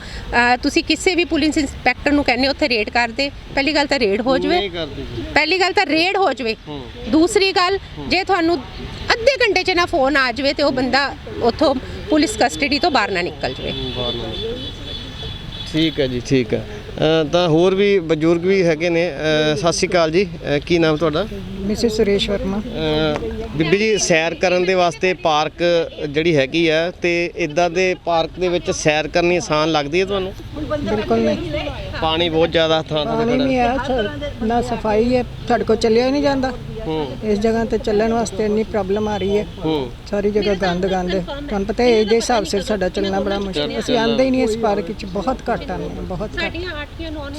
ਤੁਸੀਂ ਕਿਸੇ ਵੀ ਪੁਲਿਸ ਇੰਸਪੈਕਟਰ ਨੂੰ ਕਹਿੰਦੇ ਉੱਥੇ ਰੇਡ ਕਰਦੇ ਪਹਿਲੀ ਗੱਲ ਤਾਂ ਰੇਡ ਹੋ ਜਾਵੇ। ਪਹਿਲੀ ਗੱਲ ਤਾਂ ਰੇਡ ਹੋ ਜਾਵੇ। ਦੂਸਰੀ ਗੱਲ ਜੇ ਤੁਹਾਨੂੰ ਅੱਧੇ ਘੰਟੇ 'ਚ ਨਾ ਫੋਨ ਆ ਜਾਵੇ ਤੇ ਉਹ ਬੰਦਾ ਉੱਥੋਂ ਪੁਲਿਸ ਕਸਟਡੀ ਤੋਂ ਬਾਹਰ ਨਾ ਨਿਕਲ ਜਾਵੇ। ਠੀਕ ਹੈ ਜੀ ਠੀਕ ਹੈ। ਤਾਂ ਹੋਰ ਵੀ ਬਜ਼ੁਰਗ ਵੀ ਹੈਗੇ ਨੇ। ਸਤਿ ਸ਼੍ਰੀ ਅਕਾਲ ਜੀ। ਕੀ ਨਾਮ ਤੁਹਾਡਾ? ਮਿਸਿਸ ਸੁਰੇਸ਼ ਵਰਮਾ। ਬੀਬੀ ਜੀ ਸੈਰ ਕਰਨ ਦੇ ਵਾਸਤੇ ਪਾਰਕ ਜਿਹੜੀ ਹੈਗੀ ਆ ਤੇ ਇਦਾਂ ਦੇ ਪਾਰਕ ਦੇ ਵਿੱਚ ਸੈਰ ਕਰਨੀ ਆਸਾਨ ਲੱਗਦੀ ਹੈ ਤੁਹਾਨੂੰ? ਬਿਲਕੁਲ ਨਹੀਂ। ਪਾਣੀ ਬਹੁਤ ਜ਼ਿਆਦਾ ਥਾਂ ਤੇ ਪਾਣੀ ਨਹੀਂ ਨਾ ਸਫ਼ਾਈ ਹੈ ਕੋਲ ਚੱਲਿਆ ਹੀ ਨਹੀਂ ਜਾਂਦਾ। ਇਸ ਜਗ੍ਹਾ ਤੇ ਚੱਲਣ ਵਾਸਤੇ ਇੰਨੀ ਪ੍ਰੋਬਲਮ ਆ ਰਹੀ ਹੈ। ਹੂੰ। ਸਾਰੀ ਜਗ੍ਹਾ ਗੰਦ ਗੰਦ। ਹੈ ਤੁਹਾਨੂੰ ਪਤਾ ਹੈ ਦੇ ਹਿਸਾਬ ਸਿਰ ਸਾਡਾ ਚੱਲਣਾ ਬੜਾ ਮੁਸ਼ਕਿਲ ਅਸੀਂ ਆਂਦੇ ਹੀ ਨਹੀਂ ਇਸ ਪਾਰਕ ਵਿੱਚ। ਬਹੁਤ ਘੱਟ ਆਉਂਦੇ ਹਾਂ ਬਹੁਤ ਘੱਟ।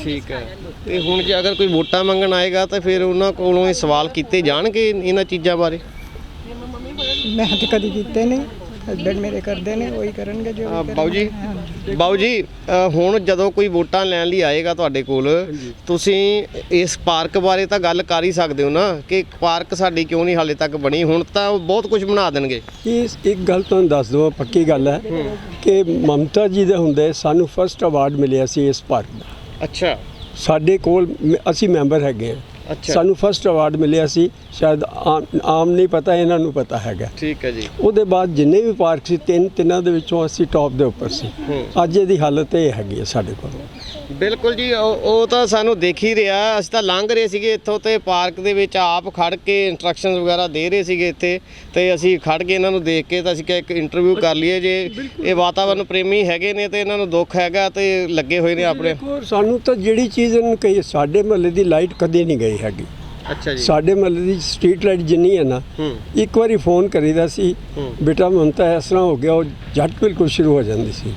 ਠੀਕ ਹੈ। ਤੇ ਹੁਣ ਜੇ ਅਗਰ ਕੋਈ ਵੋਟਾਂ ਮੰਗਣ ਆਏਗਾ ਤਾਂ ਫਿਰ ਉਹਨਾਂ ਕੋਲੋਂ ਇਹ ਸਵਾਲ ਕੀਤੇ ਜਾਣਗੇ ਇਹਨਾਂ ਚੀਜ਼ਾਂ ਬਾਰੇ? ਮੈਂ ਤਾਂ ਕਦੀ ਕੀਤੇ ਨਹੀਂ। ਹਸਬੈਂਡ ਮੇਰੇ ਕਰਦੇ ਨੇ ਉਹੀ ਕਰਨਗੇ ਜੋ ਵੀ ਬਾਊ ਜੀ। ਬਾਊ ਜੀ ਅ, ਹੁਣ ਜਦੋਂ ਕੋਈ ਵੋਟਾਂ ਲੈਣ ਲਈ ਆਏਗਾ ਤੁਹਾਡੇ ਕੋਲ ਤੁਸੀਂ ਇਸ ਪਾਰਕ ਬਾਰੇ ਤਾਂ ਗੱਲ ਕਰ ਹੀ ਸਕਦੇ ਹੋ ਨਾ ਕਿ ਪਾਰਕ ਸਾਡੀ ਕਿਉਂ ਨਹੀਂ ਹਾਲੇ ਤੱਕ ਬਣੀ? ਹੁਣ ਤਾਂ ਉਹ ਬਹੁਤ ਕੁਝ ਬਣਾ ਦੇਣਗੇ। ਇਸ ਇੱਕ ਗੱਲ ਤੁਹਾਨੂੰ ਦੱਸ ਦਵਾਂ ਪੱਕੀ ਗੱਲ ਹੈ ਕਿ ਮਮਤਾ ਜੀ ਦੇ ਹੁੰਦੇ ਸਾਨੂੰ ਫਰਸਟ ਅਵਾਰਡ ਮਿਲਿਆ ਸੀ ਇਸ ਪਾਰਕ ਦਾ। ਅੱਛਾ। ਸਾਡੇ ਕੋਲ ਮ- ਅਸੀਂ ਮੈਂਬਰ ਹੈਗੇ ਹਾਂ। ਅੱਛਾ ਸਾਨੂੰ ਫਰਸਟ ਅਵਾਰਡ ਮਿਲਿਆ ਸੀ ਸ਼ਾਇਦ ਆਮ ਨਹੀਂ ਪਤਾ ਇਹਨਾਂ ਨੂੰ ਪਤਾ ਹੈਗਾ। ਠੀਕ ਹੈ ਜੀ। ਉਹਦੇ ਬਾਅਦ ਜਿੰਨੇ ਵੀ ਪਾਰਕ ਸੀ ਤਿੰਨ ਤਿੰਨਾਂ ਦੇ ਵਿੱਚੋਂ ਅਸੀਂ ਟੌਪ ਦੇ ਉੱਪਰ ਸੀ। ਅੱਜ ਇਹਦੀ ਹਾਲਤ ਇਹ ਹੈਗੀ ਹੈ ਸਾਡੇ ਕੋਲ। ਬਿਲਕੁਲ ਜੀ ਉਹ ਉਹ ਤਾਂ ਸਾਨੂੰ ਦੇਖ ਹੀ ਰਿਹਾ। ਅਸੀਂ ਤਾਂ ਲੰਘ ਰਹੇ ਸੀਗੇ ਇੱਥੋਂ ਤੇ ਪਾਰਕ ਦੇ ਵਿੱਚ ਆਪ ਖੜ ਕੇ ਇਨਸਟਰਕਸ਼ਨਸ ਵਗੈਰਾ ਦੇ ਰਹੇ ਸੀਗੇ ਇੱਥੇ ਤੇ ਅਸੀਂ ਖੜ ਕੇ ਇਹਨਾਂ ਨੂੰ ਦੇਖ ਕੇ ਤਾਂ ਅਸੀਂ ਕਿਹਾ ਇੱਕ ਇੰਟਰਵਿਊ ਕਰ ਲਈਏ ਜੇ ਇਹ ਵਾਤਾਵਰਨ ਪ੍ਰੇਮੀ ਹੈਗੇ ਨੇ ਤੇ ਇਹਨਾਂ ਨੂੰ ਦੁੱਖ ਹੈਗਾ ਤੇ ਲੱਗੇ ਹੋਏ ਨੇ ਆਪਣੇ। ਦੇਖੋ ਸਾਨੂੰ ਤਾਂ ਜਿਹੜੀ ਚੀਜ਼ ਇਹਨੂੰ ਕਹੀ ਸਾਡੇ ਮਹੱਲੇ ਦੀ ਲਾਈਟ ਕਦੇ ਨਹੀਂ ਗਈ ਹੈਗੀ। ਅੱਛਾ ਜੀ। ਸਾਡੇ ਮਹੱਲੇ ਦੀ ਸਟਰੀਟ ਲਾਈਟ ਜਿੰਨੀ ਹੈ ਨਾ ਇੱਕ ਵਾਰੀ ਫੋਨ ਕਰੀਦਾ ਸੀ। ਬੇਟਾ ਹੁਣ ਤਾਂ ਇਸ ਤਰ੍ਹਾਂ ਹੋ ਗਿਆ ਉਹ ਝਟ ਬਿਲਕੁਲ ਸ਼ੁਰੂ ਹੋ ਜਾਂਦੀ ਸੀ।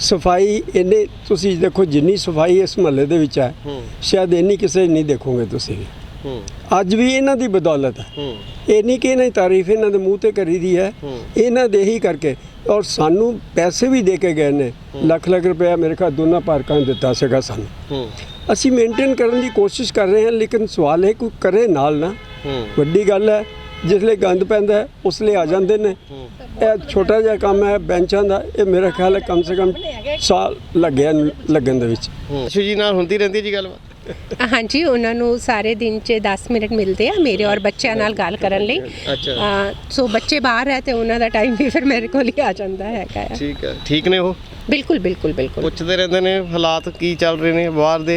ਸਫ਼ਾਈ ਇੰਨੇ ਤੁਸੀਂ ਦੇਖੋ ਜਿੰਨੀ ਸਫ਼ਾਈ ਇਸ ਮਹੱਲੇ ਦੇ ਵਿੱਚ ਹੈ ਸ਼ਾਇਦ ਇੰਨੀ ਕਿਸੇ ਨਹੀਂ ਦੇਖੋਗੇ ਤੁਸੀਂ। ਅੱਜ ਵੀ ਇਹਨਾਂ ਦੀ ਬਦੌਲਤ ਹੈ। ਇਹ ਨਹੀਂ ਕਿ ਇਹਨਾਂ ਦੀ ਤਾਰੀਫ ਇਹਨਾਂ ਦੇ ਮੂੰਹ ਤੇ ਕਰੀਦੀ ਹੂੰ। ਇਹਨਾਂ ਦੇ ਹੀ ਕਰਕੇ ਔਰ ਸਾਨੂੰ ਪੈਸੇ ਵੀ ਦੇ ਕੇ ਗਏ ਨੇ। ਲੱਖ ਲੱਖ ਰੁਪਇਆ ਮੇਰੇ ਖਿਆਲ ਦੋਨਾਂ ਪਾਰਕਾਂ ਨੇ ਦਿੱਤਾ ਸੀਗਾ ਸਾਨੂੰ। ਅਸੀਂ ਮੇਨਟੇਨ ਕਰਨ ਦੀ ਕੋਸ਼ਿਸ਼ ਕਰ ਰਹੇ ਹਾਂ ਲੇਕਿਨ ਸਵਾਲ ਹੈ ਕੋਈ ਕਰੇ ਨਾਲ ਨਾ। ਵੱਡੀ ਗੱਲ ਹੈ ਜਿਸ ਲਈ ਗੰਦ ਪੈਂਦਾ ਹੈ ਉਸ ਲਈ ਆ ਜਾਂਦੇ ਨੇ। ਇਹ ਛੋਟਾ ਜਿਹਾ ਕੰਮ ਹੈ ਬੈਂਚਾਂ ਦਾ ਇਹ ਮੇਰਾ ਖਿਆਲ ਹੈ ਕਮ ਸੇ ਕਮ ਸਾਲ ਲੱਗਿਆ ਲੱਗਣ ਦੇ ਵਿੱਚ। ਅਸ਼ੂ ਜੀ ਨਾਲ ਹੁੰਦੀ ਰਹਿੰਦੀ ਜੀ ਗੱਲਬਾਤ? ਹਾਂਜੀ ਉਹਨਾਂ ਨੂੰ ਸਾਰੇ ਦਿਨ 'ਚ 10 ਮਿੰਟ ਮਿਲਦੇ ਆ ਮੇਰੇ ਔਰ ਬੱਚਿਆਂ ਨਾਲ ਗੱਲ ਕਰਨ ਲਈ। ਅੱਛਾ। ਅਹ ਸੋ ਬੱਚੇ ਬਾਹਰ ਹੈ ਤੇ ਉਹਨਾਂ ਦਾ ਟਾਈਮ ਵੀ ਫਿਰ ਮੇਰੇ ਕੋਲ ਹੀ ਆ ਜਾਂਦਾ ਹੈਗਾ ਆ। ਠੀਕ ਹੈ। ਠੀਕ ਨੇ ਉਹ? ਬਿਲਕੁਲ ਬਿਲਕੁਲ ਬਿਲਕੁਲ। ਪੁੱਛਦੇ ਰਹਿੰਦੇ ਨੇ ਹਾਲਾਤ ਕੀ ਚੱਲ ਰਹੇ ਨੇ ਬਾਹਰ ਦੇ।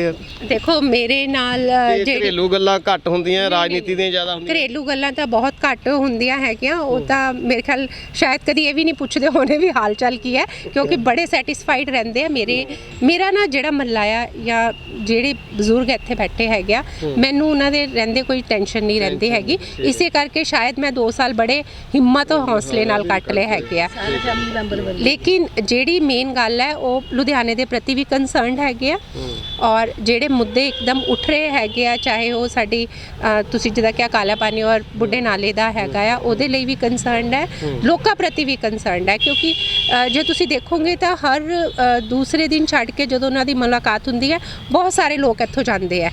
ਦੇਖੋ ਮੇਰੇ ਨਾਲ ਜਿਹੜੀ ਘਰੇਲੂ ਗੱਲਾਂ ਘੱਟ ਹੁੰਦੀਆਂ ਰਾਜਨੀਤੀ ਦੀਆਂ ਜ਼ਿਆਦਾ ਹੁੰਦੀਆਂ। ਘਰੇਲੂ ਗੱਲਾਂ ਤਾਂ ਬਹੁਤ ਘੱਟ ਹੁੰਦੀਆਂ ਹੈਗੀਆਂ। ਉਹ ਤਾਂ ਮੇਰੇ ਖਿਆਲ ਸ਼ਾਇਦ ਕਦੀ ਇਹ ਵੀ ਨਹੀਂ ਪੁੱਛਦੇ ਹੋਣੇ ਵੀ ਹਾਲ ਚਾਲ ਕੀ ਹੈ ਕਿਉਂਕਿ ਬੜੇ ਸੈਟੀਸਫਾਈਡ ਰਹਿੰਦੇ ਆ ਮੇਰੇ। ਮੇਰਾ ਨਾ ਜਿਹੜਾ ਮਹੱਲਾ ਆ ਜਾਂ ਜਿਹੜੇ ਬਜ਼ੁਰਗ ਇੱਥੇ ਬੈਠੇ ਹੈਗੇ ਆ ਮੈਨੂੰ ਉਹਨਾਂ ਦੇ ਰਹਿੰਦੇ ਕੋਈ ਟੈਨਸ਼ਨ ਨਹੀਂ ਰਹਿੰਦੀ ਹੈਗੀ। ਇਸੇ ਕਰਕੇ ਸ਼ਾਇਦ ਮੈਂ 2 ਸਾਲ ਬੜੇ ਹਿੰਮਤ ਹੌਸਲੇ ਨਾਲ ਕੱਟ ਲਏ ਹੈਗੇ ਆ। ਲੇਕਿਨ ਜਿਹੜੀ ਮੇਨ ਗੱਲ ਹੈ, ਉਹ ਲੁਧਿਆਣੇ ਦੇ ਪ੍ਰਤੀ ਵੀ ਕੰਸਰਨਡ ਹੈਗੇ ਆ। ਔਰ ਜਿਹੜੇ ਮੁੱਦੇ ਇੱਕਦਮ ਉੱਠ ਰਹੇ ਹੈਗੇ ਆ, ਚਾਹੇ ਉਹ ਸਾਡੀ ਤੁਸੀਂ ਜਿਹਦਾ ਕਿਹਾ ਕਾਲਾ ਪਾਣੀ ਔਰ ਬੁੱਢੇ ਨਾਲੇ ਦਾ ਹੈਗਾ ਆ, ਉਹਦੇ ਲਈ ਵੀ ਕੰਸਰਨਡ ਹੈ। ਲੋਕਾਂ ਪ੍ਰਤੀ ਵੀ ਕੰਸਰਨਡ ਹੈ, ਕਿਉਂਕਿ ਜੇ ਤੁਸੀਂ ਦੇਖੋਗੇ ਤਾਂ ਹਰ ਦੂਸਰੇ ਦਿਨ ਛੱਡ ਕੇ ਜਦੋਂ ਉਹਨਾਂ ਦੀ ਮੁਲਾਕਾਤ ਹੁੰਦੀ ਹੈ, ਬਹੁਤ ਸਾਰੇ ਲੋਕ ਇੱਥੋਂ ਜਾਂਦੇ ਆ।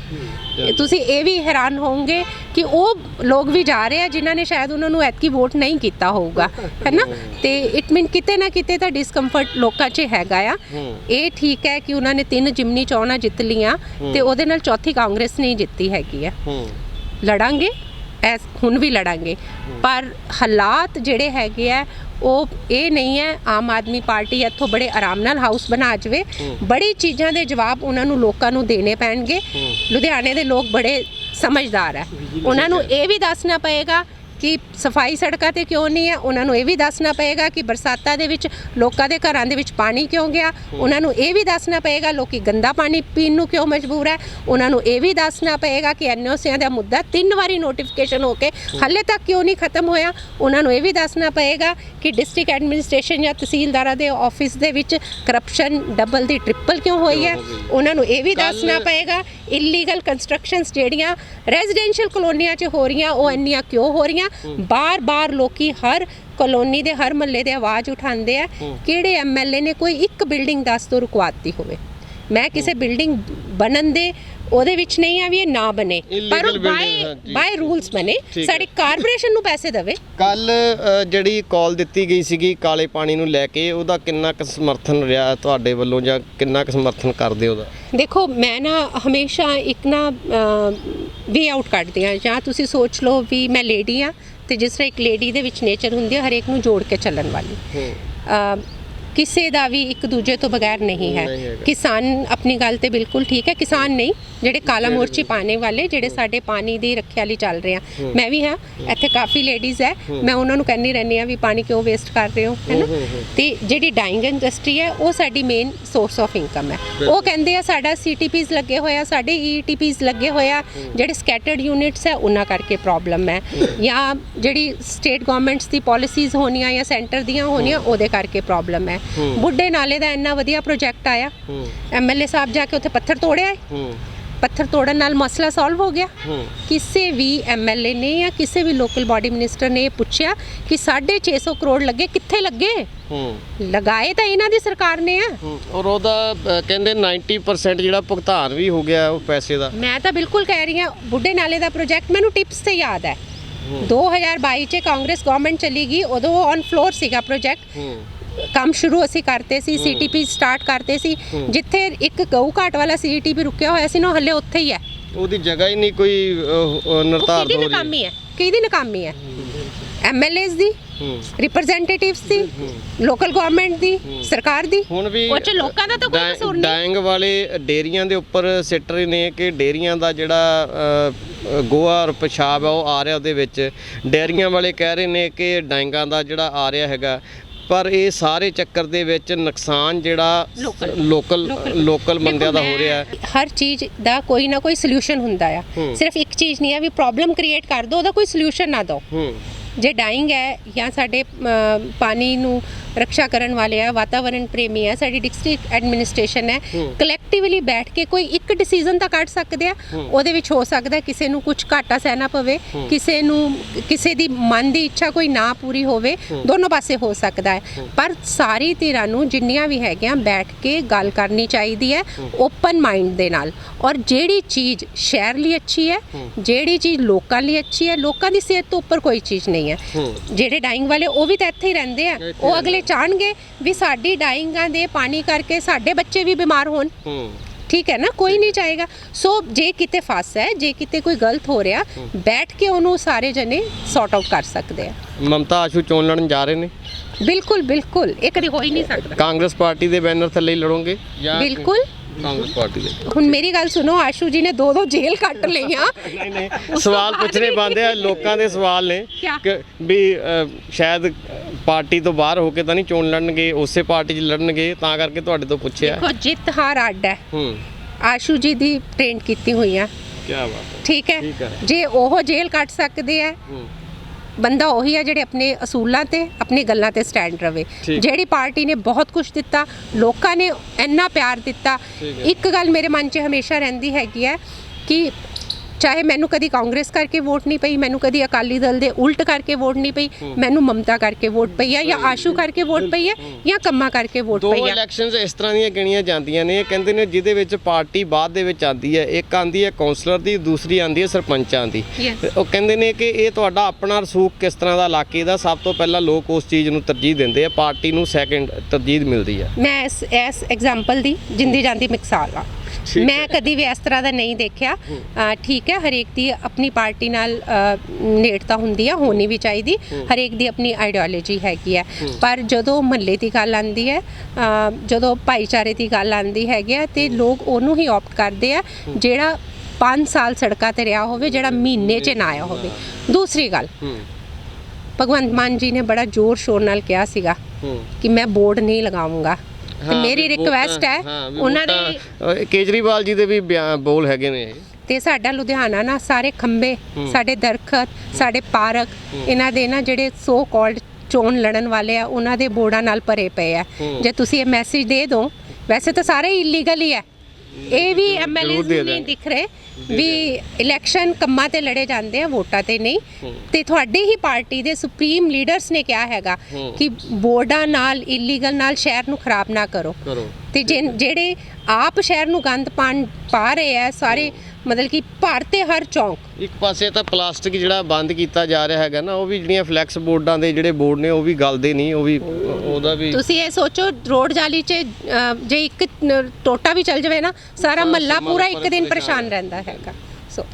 ਤੁਸੀਂ ਇਹ ਵੀ ਹੈਰਾਨ ਹੋਵੋਗੇ ਕਿ ਉਹ ਲੋਕ ਵੀ ਜਾ ਰਹੇ ਆ ਜਿਨ੍ਹਾਂ ਨੇ ਸ਼ਾਇਦ ਉਹਨਾਂ ਨੂੰ ਐਤਕੀ ਵੋਟ ਨਹੀਂ ਕੀਤਾ ਹੋਊਗਾ ਹੈਨਾ? ਤੇ ਇਟ ਮੀਨ ਕਿਤੇ ਨਾ ਕਿਤੇ ਤਾਂ ਡਿਸਕੰਫਰਟ ਲੋਕਾਂ 'ਚ ਹੈਗਾ ਆ। ਇਹ ਠੀਕ ਹੈ ਕਿ ਉਹਨਾਂ ਨੇ ਤਿੰਨ ਜਿਮਨੀ ਚੋਣਾਂ ਜਿੱਤ ਲੀਆਂ ਤੇ ਉਹਦੇ ਨਾਲ ਚੌਥੀ ਕਾਂਗਰਸ ਨਹੀਂ ਜਿੱਤੀ ਹੈਗੀ ਆ। ਲੜਾਂਗੇ? ਐਸ ਹੁਣ ਵੀ ਲੜਾਂਗੇ। ਪਰ ਹਾਲਾਤ ਜਿਹੜੇ ਹੈਗੇ ਆ ਉਹ ਇਹ ਨਹੀਂ ਹੈ ਆਮ ਆਦਮੀ ਪਾਰਟੀ ਇੱਥੋਂ ਬੜੇ ਆਰਾਮ ਨਾਲ ਹਾਊਸ ਬਣਾ ਜਵੇ। ਬੜੀ ਚੀਜ਼ਾਂ ਦੇ ਜਵਾਬ ਉਹਨਾਂ ਨੂੰ ਲੋਕਾਂ ਨੂੰ ਦੇਣੇ ਪੈਣਗੇ। ਲੁਧਿਆਣੇ ਦੇ ਲੋਕ ਬੜੇ ਸਮਝਦਾਰ ਹੈ ਉਹਨਾਂ ਨੂੰ ਇਹ ਵੀ ਦੱਸਣਾ ਪਏਗਾ ਕਿ ਸਫ਼ਾਈ ਸੜਕਾਂ ਤੇ ਕਿਉਂ ਨਹੀਂ ਹੈ? ਉਹਨਾਂ ਨੂੰ ਇਹ ਵੀ ਦੱਸਣਾ ਪਏਗਾ ਕਿ ਬਰਸਾਤਾਂ ਦੇ ਵਿੱਚ ਲੋਕਾਂ ਦੇ ਘਰਾਂ ਦੇ ਵਿੱਚ ਪਾਣੀ ਕਿਉਂ ਗਿਆ? ਉਹਨਾਂ ਨੂੰ ਇਹ ਵੀ ਦੱਸਣਾ ਪਏਗਾ ਲੋਕੀ ਗੰਦਾ ਪਾਣੀ ਪੀਣ ਨੂੰ ਕਿਉਂ ਮਜਬੂਰ ਹੈ? ਉਹਨਾਂ ਨੂੰ ਇਹ ਵੀ ਦੱਸਣਾ ਪਏਗਾ ਕਿ ਐਨਓਸੀਆਂ ਦਾ ਮੁੱਦਾ ਤਿੰਨ ਵਾਰੀ ਨੋਟੀਫਿਕੇਸ਼ਨ ਹੋ ਕੇ ਹਾਲੇ ਤੱਕ ਕਿਉਂ ਨਹੀਂ ਖਤਮ ਹੋਇਆ? ਉਹਨਾਂ ਨੂੰ ਇਹ ਵੀ ਦੱਸਣਾ ਪਏਗਾ ਕਿ ਡਿਸਟ੍ਰਿਕਟ ਐਡਮਿਨਿਸਟ੍ਰੇਸ਼ਨ ਜਾਂ ਤਹਿਸੀਲਦਾਰਾਂ ਦੇ ਆਫਿਸ ਦੇ ਵਿੱਚ ਕਰਪਸ਼ਨ ਡਬਲ ਦੀ ਟ੍ਰਿਪਲ ਕਿਉਂ ਹੋਈ ਹੈ? ਉਹਨਾਂ ਨੂੰ ਇਹ ਵੀ ਦੱਸਣਾ ਪਏਗਾ ਇਲੀਗਲ ਕੰਸਟਰਕਸ਼ਨਸ ਜਿਹੜੀਆਂ ਰੈਜ਼ੀਡੈਂਸ਼ੀਅਲ ਕਲੋਨੀਆਂ 'ਚ ਹੋ ਰਹੀਆਂ ਉਹ ਇੰਨੀਆਂ ਕਿਉਂ ਹੋ ਰਹੀਆਂ? ਬਾਰ-ਬਾਰ ਲੋਕੀ ਹਰ ਕਲੋਨੀ ਦੇ ਹਰ ਮਹੱਲੇ ਦੇ ਆਵਾਜ਼ ਉਠਾਉਂਦੇ ਆ ਕਿਹੜੇ ਐਮਐਲਏ ਨੇ ਕੋਈ ਇੱਕ ਬਿਲਡਿੰਗ ਦੱਸ ਤੋਂ ਰੁਕਵਾਤੀ ਹੋਵੇ। ਮੈਂ ਕਿਸੇ ਬਿਲਡਿੰਗ ਬਣਨ ਦੇ ਉਹਦੇ ਵਿੱਚ ਨਹੀਂ ਆ ਵੀ ਇਹ ਨਾ ਬਣੇ। ਪਰ ਉਹ ਬਾਈ। ਬਾਈ ਰੂਲਸ ਬਣੇ। ਸਾਡੀ ਕਾਰਪੋਰੇਸ਼ਨ ਨੂੰ ਪੈਸੇ ਦੇਵੇ। ਕੱਲ ਜਿਹੜੀ ਕਾਲ ਦਿੱਤੀ ਗਈ ਸੀਗੀ ਕਾਲੇ ਪਾਣੀ ਨੂੰ ਲੈ ਕੇ ਉਹਦਾ ਕਿੰਨਾ ਕੁ ਸਮਰਥਨ ਰਿਹਾ ਤੁਹਾਡੇ ਵੱਲੋਂ ਜਾਂ ਕਿੰਨਾ ਕੁ ਸਮਰਥਨ ਕਰਦੇ ਉਹਦਾ? ਦੇਖੋ ਮੈਂ ਨਾ ਹਮੇਸ਼ਾ ਇੱਕ ਨਾ ਵੇ ਆਊਟ ਕੱਢਦੀ ਹਾਂ। ਜਾਂ ਤੁਸੀਂ ਸੋਚ ਲਓ ਵੀ ਮੈਂ ਲੇਡੀ ਆ ਤੇ ਜਿਸ ਤਰ੍ਹਾਂ ਇੱਕ ਲੇਡੀ ਦੇ ਵਿੱਚ ਨੇਚਰ ਹੁੰਦੀ ਹੈ ਹਰੇਕ ਨੂੰ ਜੋੜ ਕੇ ਚੱਲਣ ਵਾਲੀ। ਕਿਸੇ ਦਾ ਵੀ ਇੱਕ ਦੂਜੇ ਤੋਂ ਬਗੈਰ ਨਹੀਂ ਹੈ। ਕਿਸਾਨ ਆਪਣੀ ਗੱਲ ਤੇ ਬਿਲਕੁਲ ਠੀਕ ਹੈ ਕਿਸਾਨ ਨਹੀਂ। ਜਿਹੜੇ ਕਾਲਾ ਮੋਰਚੀ ਪਾਣੇ ਵਾਲੇ ਜਿਹੜੇ ਸਾਡੇ ਪਾਣੀ ਦੀ ਰੱਖਿਆ ਲਈ ਚੱਲ ਰਹੇ ਆ। ਮੈਂ ਵੀ ਹਾਂ ਇੱਥੇ ਕਾਫੀ ਲੇਡੀਜ਼ ਹੈ। ਮੈਂ ਉਹਨਾਂ ਨੂੰ ਕਹਿੰਦੀ ਰਹਿੰਦੀ ਆ ਵੀ ਪਾਣੀ ਕਿਉਂ ਵੇਸਟ ਕਰ ਰਹੇ ਹੋ ਹੈਨਾ ਤੇ ਜਿਹੜੀ ਡਾਈਂਗ ਇੰਡਸਟਰੀ ਹੈ ਉਹ ਸਾਡੀ ਮੇਨ ਸੋਰਸ ਆਫ ਇਨਕਮ ਹੈ। ਉਹ ਕਹਿੰਦੇ ਆ ਸਾਡਾ ਸੀਟੀਪੀਜ਼ ਲੱਗੇ ਹੋਇਆ ਸਾਡੇ ਈਟੀਪੀਜ਼ ਲੱਗੇ ਹੋਇਆ ਜਿਹੜੇ ਸਕੈਟਰਡ ਯੂਨਿਟਸ ਹੈ ਉਹਨਾਂ ਕਰਕੇ ਪ੍ਰੋਬਲਮ ਹੈ। ਜਾਂ ਜਿਹੜੀ ਸਟੇਟ ਗਵਰਨਮੈਂਟਸ ਦੀ ਪਾਲਿਸੀਜ਼ ਹੋਣੀਆਂ ਜਾਂ ਸੈਂਟਰ ਦੀਆਂ ਹੋਣੀਆਂ ਉਹਦੇ ਕਰਕੇ ਪ੍ਰੋਬਲਮ ਹੈ। ਬੁੱਢੇ ਨਾਲੇ ਦਾ ਇੰਨਾ ਵਧੀਆ ਪ੍ਰੋਜੈਕਟ ਆਇਆ। ਹੂੰ। ਐਮਐਲਏ ਸਾਹਿਬ ਜਾ ਕੇ ਉੱਥੇ ਪੱਥਰ ਤੋੜਿਆ ਹੈ। ਪੱਥਰ ਤੋੜਨ ਨਾਲ ਮਸਲਾ ਸੋਲਵ ਹੋ ਗਿਆ। ਕਿਸੇ ਵੀ ਐਮਐਲਏ ਨੇ ਜਾਂ ਕਿਸੇ ਵੀ ਲੋਕਲ ਬਾਡੀ ਮਿਨਿਸਟਰ ਨੇ ਪੁੱਛਿਆ ਕਿ 650 ਕਰੋੜ ਲੱਗੇ ਕਿੱਥੇ ਲੱਗੇ? ਲਗਾਏ ਤਾਂ ਇਹਨਾਂ ਦੀ ਸਰਕਾਰ ਨੇ ਆ। ਔਰ ਉਹਦਾ ਕਹਿੰਦੇ 90% ਜਿਹੜਾ ਭੁਗਤਾਨ ਵੀ ਹੋ ਗਿਆ ਉਹ ਪੈਸੇ ਦਾ। ਮੈਂ ਤਾਂ ਬਿਲਕੁਲ ਕਹਿ ਰਹੀ ਹਾਂ ਬੁੱਢੇ ਨਾਲੇ ਦਾ ਪ੍ਰੋਜੈਕਟ ਮੈਨੂੰ ਟਿਪਸ ਤੇ ਯਾਦ ਹੈ। 2022 ਚ ਕਾਂਗਰਸ ਗਵਰਨਮੈਂਟ ਚਲੀ ਗਈ ਉਦੋਂ ਔਨ ਫਲੋਰ ਸੀਗਾ ਪ੍ਰੋਜੈਕਟ ਕੰਮ ਸ਼ੁਰੂ ਅਸੀਂ ਕਰਤੇ ਸੀ ਸੀਟੀਪੀ ਸਟਾਰਟ ਕਰਤੇ ਸੀ। ਜਿੱਥੇ ਇੱਕ ਗਊ ਘਾਟ ਵਾਲਾ ਸੀਟੀਪੀ ਰੁਕਿਆ ਹੋਇਆ ਸੀ ਨਾ ਹੱਲੇ ਉੱਥੇ ਹੀ ਹੈ। ਉਹਦੀ ਜਗ੍ਹਾ ਹੀ ਨਹੀਂ ਕੋਈ ਨਿਰਧਾਰਤ ਕਿਹਦੀ ਹੋ ਰਹੀ ਨਕਾਮੀ ਹੈ? ਕਿਹਦੀ ਨਕਾਮੀ ਹੈ? ਐਮਐਲਏਜ਼ ਦੀ ਰਿਪਰੈਜ਼ੈਂਟੇਟਿਵਸ ਦੀ ਲੋਕਲ ਗਵਰਨਮੈਂਟ ਦੀ ਸਰਕਾਰ ਦੀ। ਹੁਣ ਵੀ ਉਹ 'ਚ ਲੋਕਾਂ ਦਾ ਤਾਂ ਕੋਈ ਕਸੂਰ ਨਹੀਂ। ਡਾਇੰਗ ਵਾਲੇ ਡੇਰੀਆਂ ਦੇ ਉੱਪਰ ਸਿੱਟ ਰਹੇ ਨੇ ਕਿ ਡੇਰੀਆਂ ਦਾ ਜਿਹੜਾ ਗੋਹਾ ਔਰ ਪਿਸ਼ਾਬ ਹੈ ਉਹ ਆ ਰਿਹਾ ਉਹਦੇ ਵਿੱਚ। ਡੇਰੀਆਂ ਵਾਲੇ ਕਹਿ ਰਹੇ ਨੇ ਕਿ ਡਾਇੰਗਾਂ ਦਾ ਜਿਹੜਾ ਆ ਰਿਹਾ ਹੈਗਾ ਪਰ ਇਹ ਸਾਰੇ ਚੱਕਰ ਦੇ ਵਿੱਚ ਨੁਕਸਾਨ ਜਿਹੜਾ ਲੋਕਲ- ਲੋਕਲ ਬੰਦਿਆਂ ਦਾ ਹੋ ਰਿਹਾ ਹੈ। ਹਰ ਚੀਜ਼ ਦਾ ਕੋਈ ਨਾ ਕੋਈ ਸੋਲੂਸ਼ਨ ਹੁੰਦਾ ਆ। ਸਿਰਫ ਇੱਕ ਚੀਜ਼ ਨਹੀਂ ਹੈ ਵੀ ਪ੍ਰੋਬਲਮ ਕ੍ਰੀਏਟ ਕਰ ਦੋ ਉਹਦਾ ਕੋਈ ਸੋਲੂਸ਼ਨ ਨਾ ਦਿਓ ਜੇ ਡਾਈਂਗ ਹੈ ਜਾਂ ਸਾਡੇ ਪਾਣੀ ਨੂੰ ਰੱਖਿਆ ਕਰਨ ਵਾਲੇ ਆ ਵਾਤਾਵਰਣ ਪ੍ਰੇਮੀ ਆ ਸਾਡੀ ਡਿਸਟ੍ਰਿਕਟ ਐਡਮਿਨਿਸਟ੍ਰੇਸ਼ਨ ਹੈ ਕਲੈਕਟਿਵਲੀ ਬੈਠ ਕੇ ਕੋਈ ਇੱਕ ਡਿਸੀਜਨ ਤਾਂ ਕੱਢ ਸਕਦੇ ਆ ਉਹਦੇ ਵਿੱਚ ਹੋ ਸਕਦਾ ਕਿਸੇ ਨੂੰ ਕੁਝ ਘਾਟਾ ਸਹਿਣਾ ਪਵੇ ਕਿਸੇ ਨੂੰ ਕਿਸੇ ਦੀ ਮਨ ਦੀ ਇੱਛਾ ਕੋਈ ਨਾ ਪੂਰੀ ਹੋਵੇ ਦੋਨੋਂ ਪਾਸੇ ਹੋ ਸਕਦਾ ਹੈ ਪਰ ਸਾਰੀ ਧਿਰਾਂ ਨੂੰ ਜਿੰਨੀਆਂ ਵੀ ਹੈਗੀਆਂ ਬੈਠ ਕੇ ਗੱਲ ਕਰਨੀ ਚਾਹੀਦੀ ਹੈ ਓਪਨ ਮਾਈਂਡ ਦੇ ਨਾਲ ਔਰ ਜਿਹੜੀ ਚੀਜ਼ ਸ਼ਹਿਰ ਲਈ ਅੱਛੀ ਹੈ ਜਿਹੜੀ ਚੀਜ਼ ਲੋਕਾਂ ਲਈ ਅੱਛੀ ਹੈ ਲੋਕਾਂ ਦੀ ਸਿਹਤ ਤੋਂ ਉੱਪਰ ਕੋਈ ਚੀਜ਼ ਨਹੀਂ ਹੈ ਜਿਹੜੇ ਡਾਈਂਗ ਵਾਲੇ ਉਹ ਵੀ ਤਾਂ ਇੱਥੇ ਹੀ ਰਹਿੰਦੇ ਆ ਉਹ ਅਗਲੇ ਚਾਹਣਗੇ ਵੀ ਸਾਡੀ ਡਾਈਂਗਾਂ ਦੇ ਪਾਣੀ ਕਰਕੇ ਸਾਡੇ ਬੱਚੇ ਵੀ ਬਿਮਾਰ ਹੋਣ। ਠੀਕ ਹੈ ਨਾ? ਕੋਈ ਨਹੀਂ ਚਾਹੇਗਾ। ਸੋ ਜੇ ਕਿਤੇ ਫਸ ਹੈ ਜੇ ਕਿਤੇ ਕੋਈ ਗਲਤ ਹੋ ਰਿਹਾ ਬੈਠ ਕੇ ਉਹਨੂੰ ਸਾਰੇ ਜਣੇ ਸੌਟ ਆਊਟ ਕਰ ਸਕਦੇ ਆ। ਮਮਤਾ ਆਸ਼ੂ ਚੋਣ ਲੜਨ ਜਾ ਰਹੇ ਨੇ? ਬਿਲਕੁਲ ਬਿਲਕੁਲ। ਇਹ ਕਦੇ ਹੋ ਹੀ ਨਹੀਂ ਸਕਦਾ। ਕਾਂਗਰਸ ਪਾਰਟੀ ਦੇ ਬੈਨਰ ਥੱਲੇ ਹੀ ਲੜੋਗੇ ਬਿਲਕੁਲ। ਕਾਂਗਰਸ ਪਾਰਟੀ ਦੇ? ਹੁਣ ਮੇਰੀ ਗੱਲ ਸੁਣੋ ਆਸ਼ੂ ਜੀ ਨੇ ਦੋ ਦੋ ਜੇਲ੍ਹ ਕੱਟ ਲਈਆਂ। ਨਹੀਂ ਨਹੀਂ। ਸਵਾਲ ਪੁੱਛਣੇ ਬੰਦੇ ਆ ਲੋਕਾਂ ਦੇ ਸਵਾਲ ਨੇ? ਕਿ ਵੀ ਸ਼ਾਇਦ ਪਾਰਟੀ ਤੋਂ ਬਾਹਰ ਹੋ ਕੇ ਤਾਂ ਨਹੀਂ ਚੋਣ ਲੜਨਗੇ ਉਸੇ ਪਾਰਟੀ 'ਚ ਲੜਨਗੇ ਤਾਂ ਕਰਕੇ ਤੁਹਾਡੇ ਤੋਂ ਪੁੱਛਿਆ। ਦੇਖੋ ਜਿੱਤ ਹਾਰ ਅੱਡ ਹੈ। ਹੂੰ। ਆਸ਼ੂ ਜੀ ਦੀ ਟ੍ਰੇਨ ਕੀਤੀ ਹੋਈ ਆ। ਕੀ ਬਾਤ ਹੈ। ਠੀਕ ਹੈ। ਠੀਕ ਹੈ। ਜੇ ਉਹ ਜੇਲ੍ਹ ਕੱਟ ਸਕਦੇ ਆ ਹੂੰ। ਬੰਦਾ ਉਹੀ ਆ ਜਿਹੜੇ ਆਪਣੇ ਅਸੂਲਾਂ ਤੇ ਆਪਣੀ ਗੱਲਾਂ ਤੇ ਸਟੈਂਡ ਰਵੇ। ਠੀਕ। ਜਿਹੜੀ ਪਾਰਟੀ ਨੇ ਬਹੁਤ ਕੁਝ ਦਿੱਤਾ ਲੋਕਾਂ ਨੇ ਇੰਨਾ ਪਿਆਰ ਦਿੱਤਾ। ਠੀਕ ਹੈ। ਇੱਕ ਗੱਲ ਮੇਰੇ ਮਨ 'ਚ ਹਮੇਸ਼ਾ ਰਹਿੰਦੀ ਹੈਗੀ ਹੈ ਕਿ ਚਾਹੇ ਮੈਨੂੰ ਕਦੀ ਕਾਂਗਰਸ ਕਰਕੇ ਵੋਟ ਨਹੀਂ ਪਈ ਮੈਨੂੰ ਕਦੀ ਅਕਾਲੀ ਦਲ ਦੇ ਉਲਟ ਕਰਕੇ ਵੋਟ ਨਹੀਂ ਪਈ ਮੈਨੂੰ ਮਮਤਾ ਕਰਕੇ ਵੋਟ ਪਈ ਹੈ ਜਾਂ ਆਸ਼ੂ ਕਰਕੇ ਵੋਟ ਪਈ ਹੈ ਜਾਂ ਕੰਮਾ ਕਰਕੇ ਵੋਟ ਦੋ ਪਈ ਹੈ। ਇਲੈਕਸ਼ਨਸ ਇਸ ਤਰ੍ਹਾਂ ਦੀਆਂ ਗਿਣੀਆਂ ਜਾਂਦੀਆਂ ਨੇ ਕਹਿੰਦੇ ਨੇ ਜਿਹਦੇ ਵਿੱਚ ਪਾਰਟੀ ਬਾਅਦ ਦੇ ਵਿੱਚ ਆਂਦੀ ਹੈ ਇੱਕ ਆਂਦੀ ਹੈ ਕਾਉਂਸਲਰ ਦੀ ਦੂਸਰੀ ਆਂਦੀ ਹੈ ਸਰਪੰਚਾਂ ਦੀ। ਉਹ ਕਹਿੰਦੇ ਨੇ ਕਿ ਇਹ ਤੁਹਾਡਾ ਆਪਣਾ ਰਸੂਖ ਕਿਸ ਤਰ੍ਹਾਂ ਦਾ ਇਲਾਕੇ ਦਾ ਸਭ ਤੋਂ ਪਹਿਲਾਂ ਲੋਕ ਉਸ ਚੀਜ਼ ਨੂੰ ਤਰਜੀਹ ਦਿੰਦੇ ਆ ਪਾਰਟੀ ਨੂੰ ਸੈਕੰਡ ਤਰਜੀਹ ਮਿਲਦੀ ਹੈ। ਮੈਂ ਇਸ ਇਸ ਐਗਜ਼ਾਮਪਲ ਦੀ ਜਿੰਦੀ ਜਾਂਦੀ ਮਿਸਾਲ ਆ ਮੈਂ ਕਦੀ ਵੀ ਇਸ ਤਰ੍ਹਾਂ ਦਾ ਨਹੀਂ ਦੇਖਿਆ। ਠੀਕ ਹੈ ਹਰੇਕ ਦੀ ਆਪਣੀ ਪਾਰਟੀ ਨਾਲ ਨੇੜਤਾ ਹੁੰਦੀ ਹੈ ਹੋਣੀ ਵੀ ਚਾਹੀਦੀ। ਹਰੇਕ ਦੀ ਆਪਣੀ ਆਈਡੀਓਲੋਜੀ ਹੈਗੀ ਹੈ। ਪਰ ਜਦੋਂ ਮਹੱਲੇ ਦੀ ਗੱਲ ਆਂਦੀ ਹੈ ਜਦੋਂ ਭਾਈਚਾਰੇ ਦੀ ਗੱਲ ਆਂਦੀ ਹੈਗੀ ਹੈ ਤੇ ਲੋਕ ਉਹਨੂੰ ਹੀ ਆਪਟ ਕਰਦੇ ਆ ਜਿਹੜਾ 5 ਸਾਲ ਸੜਕਾਂ ਤੇ ਰਿਹਾ ਹੋਵੇ ਜਿਹੜਾ ਮਹੀਨੇ 'ਚ ਨਾ ਆਇਆ ਹੋਵੇ। ਦੂਸਰੀ ਗੱਲ ਭਗਵੰਤ ਮਾਨ ਜੀ ਨੇ ਬੜਾ ਜ਼ੋਰ ਸ਼ੋਰ ਨਾਲ ਕਿਹਾ ਸੀਗਾ ਕਿ ਮੈਂ ਬੋਰਡ ਨਹੀਂ ਲਗਾਉਂਗਾ। ਤੇ ਮੇਰੀ ਵੀ ਰਿਕੁਐਸਟ ਹੈ ਉਹਨਾਂ ਦੇ ਕੇਜਰੀਵਾਲ ਜੀ ਦੇ ਵੀ ਬਿਆਨ- ਬੋਲ ਹੈਗੇ ਨੇ ਇਹ। ਤੇ ਸਾਡਾ ਲੁਧਿਆਣਾ ਨਾ ਸਾਰੇ ਖੰਬੇ ਸਾਡੇ ਦਰਖਤ ਸਾਡੇ ਪਾਰਕ ਇਹਨਾਂ ਦੇ ਨਾ ਜਿਹੜੇ ਸੋ ਕਾਲਡ ਚੋਣ ਲੜਨ ਵਾਲੇ ਆ ਉਹਨਾਂ ਦੇ ਬੋਰਡਾਂ ਨਾਲ ਭਰੇ ਪਏ ਆ। ਜੇ ਤੁਸੀਂ ਇਹ ਮੈਸੇਜ ਦੇ ਦਿਓ ਵੈਸੇ ਤਾਂ ਸਾਰੇ ਇਲੀਗਲ ਹੀ ਹੈ ਇਹ ਵੀ ਐਮਐਲਏ ਨਹੀਂ। ਦਿਖ ਰਹੇ ਵੀ ਇਲੈਕਸ਼ਨ ਕੰਮਾਂ ਤੇ ਲੜੇ ਜਾਂਦੇ ਆ ਵੋਟਾਂ ਤੇ ਨਹੀਂ। ਤੇ ਤੁਹਾਡੀ ਹੀ ਪਾਰਟੀ ਦੇ ਸੁਪਰੀਮ ਲੀਡਰਸ ਨੇ ਕਿਹਾ ਹੈਗਾ ਕਿ ਬੋਰਡਾਂ ਨਾਲ ਇਲੀਗਲ ਨਾਲ ਸ਼ਹਿਰ ਨੂੰ ਖਰਾਬ ਨਾ ਕਰੋ। ਤੇ ਜਿਹੜੇ ਆਪ ਸ਼ਹਿਰ ਨੂੰ ਗੰਦ ਪਾਣ ਪਾ ਰਹੇ ਆ ਸਾਰੇ ਮਤਲਬ ਕਿ ਭਾਰਤੇ ਹਰ ਚੌਂਕ। ਇੱਕ ਪਾਸੇ ਤਾਂ ਪਲਾਸਟਿਕ ਜਿਹੜਾ ਬੰਦ ਕੀਤਾ ਜਾ ਰਿਹਾ ਹੈਗਾ ਨਾ ਉਹ ਵੀ ਜਿਹੜੀਆਂ ਫਲੈਕਸ ਬੋਰਡਾਂ ਦੇ ਜਿਹੜੇ ਬੋਰਡ ਨੇ ਉਹ ਵੀ ਗਲਦੇ ਨਹੀਂ ਉਹ ਵੀ ਉਹਦਾ ਵੀ ਤੁਸੀਂ ਇਹ ਸੋਚੋ ਰੋਡ ਜਾਲੀ 'ਚ ਜੇ ਇੱਕ ਨ- ਟੋਟਾ ਵੀ ਚੱਲ ਜਾਵੇ ਨਾ ਸਾਰਾ ਮਹੱਲਾ ਪੂਰਾ ਇੱਕ ਦਿਨ ਪਰੇਸ਼ਾਨ ਰਹਿੰਦਾ ਹੈਗਾ। ਸੋ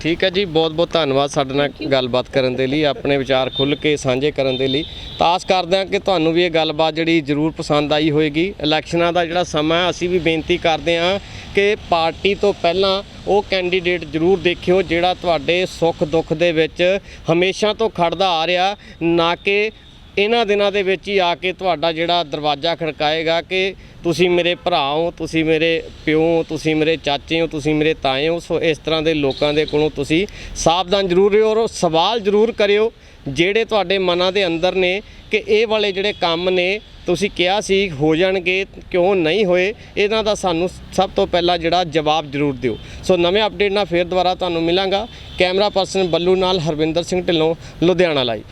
ਠੀਕ ਹੈ ਜੀ ਬਹੁਤ ਬਹੁਤ ਧੰਨਵਾਦ ਸਾਡੇ ਨਾਲ ਗੱਲਬਾਤ ਕਰਨ ਦੇ ਲਈ ਆਪਣੇ ਵਿਚਾਰ ਖੁੱਲ੍ਹ ਕੇ ਸਾਂਝੇ ਕਰਨ ਦੇ ਲਈ। ਤਾਂ ਆਸ ਕਰਦੇ ਹਾਂ ਕਿ ਤੁਹਾਨੂੰ ਵੀ ਇਹ ਗੱਲਬਾਤ ਜਿਹੜੀ ਜ਼ਰੂਰ ਪਸੰਦ ਆਈ ਹੋਏਗੀ। ਇਲੈਕਸ਼ਨਾਂ ਦਾ ਜਿਹੜਾ ਸਮਾਂ ਹੈ ਅਸੀਂ ਵੀ ਬੇਨਤੀ ਕਰਦੇ ਹਾਂ ਕਿ ਪਾਰਟੀ ਤੋਂ ਪਹਿਲਾਂ ਉਹ ਕੈਂਡੀਡੇਟ ਜ਼ਰੂਰ ਦੇਖਿਓ ਜਿਹੜਾ ਤੁਹਾਡੇ ਸੁੱਖ ਦੁੱਖ ਦੇ ਵਿੱਚ ਹਮੇਸ਼ਾ ਤੋਂ ਖੜਦਾ ਆ ਰਿਹਾ, ਨਾ ਕਿ ਇਹਨਾਂ ਦਿਨਾਂ ਦੇ ਵਿੱਚ ਹੀ ਆ ਕੇ ਤੁਹਾਡਾ ਜਿਹੜਾ ਦਰਵਾਜ਼ਾ ਖੜਕਾਏਗਾ ਕਿ ਤੁਸੀਂ ਮੇਰੇ ਭਰਾ ਹੋ, ਤੁਸੀਂ ਮੇਰੇ ਪਿਓ ਹੋ, ਤੁਸੀਂ ਮੇਰੇ ਚਾਚੇ ਹੋ, ਤੁਸੀਂ ਮੇਰੇ ਤਾਏ ਹੋ, ਸੋ ਇਸ ਤਰ੍ਹਾਂ ਦੇ ਲੋਕਾਂ ਦੇ ਕੋਲੋਂ ਤੁਸੀਂ ਸਾਵਧਾਨ ਜ਼ਰੂਰ ਰਹੋ ਔਰ ਸਵਾਲ ਜ਼ਰੂਰ ਕਰਿਓ ਜਿਹੜੇ ਤੁਹਾਡੇ ਮਨਾਂ ਦੇ ਅੰਦਰ ਨੇ ਕਿ ਇਹ ਵਾਲੇ ਜਿਹੜੇ ਕੰਮ ਨੇ ਤੁਸੀਂ ਕਿਹਾ ਸੀ ਹੋ ਜਾਣਗੇ, ਕਿਉਂ ਨਹੀਂ ਹੋਏ, ਇਹਨਾਂ ਦਾ ਸਾਨੂੰ ਸਭ ਤੋਂ ਪਹਿਲਾਂ ਜਿਹੜਾ ਜਵਾਬ ਜ਼ਰੂਰ ਦਿਓ। ਸੋ ਨਵੇਂ ਅਪਡੇਟ ਨਾਲ ਫੇਰ ਦੁਬਾਰਾ ਤੁਹਾਨੂੰ ਮਿਲਾਂਗਾ। ਕੈਮਰਾ ਪਰਸਨ ਬੱਲੂ ਨਾਲ ਹਰਵਿੰਦਰ ਸਿੰਘ ਢਿੱਲੋਂ, ਲੁਧਿਆਣਾ ਲਾਈਵ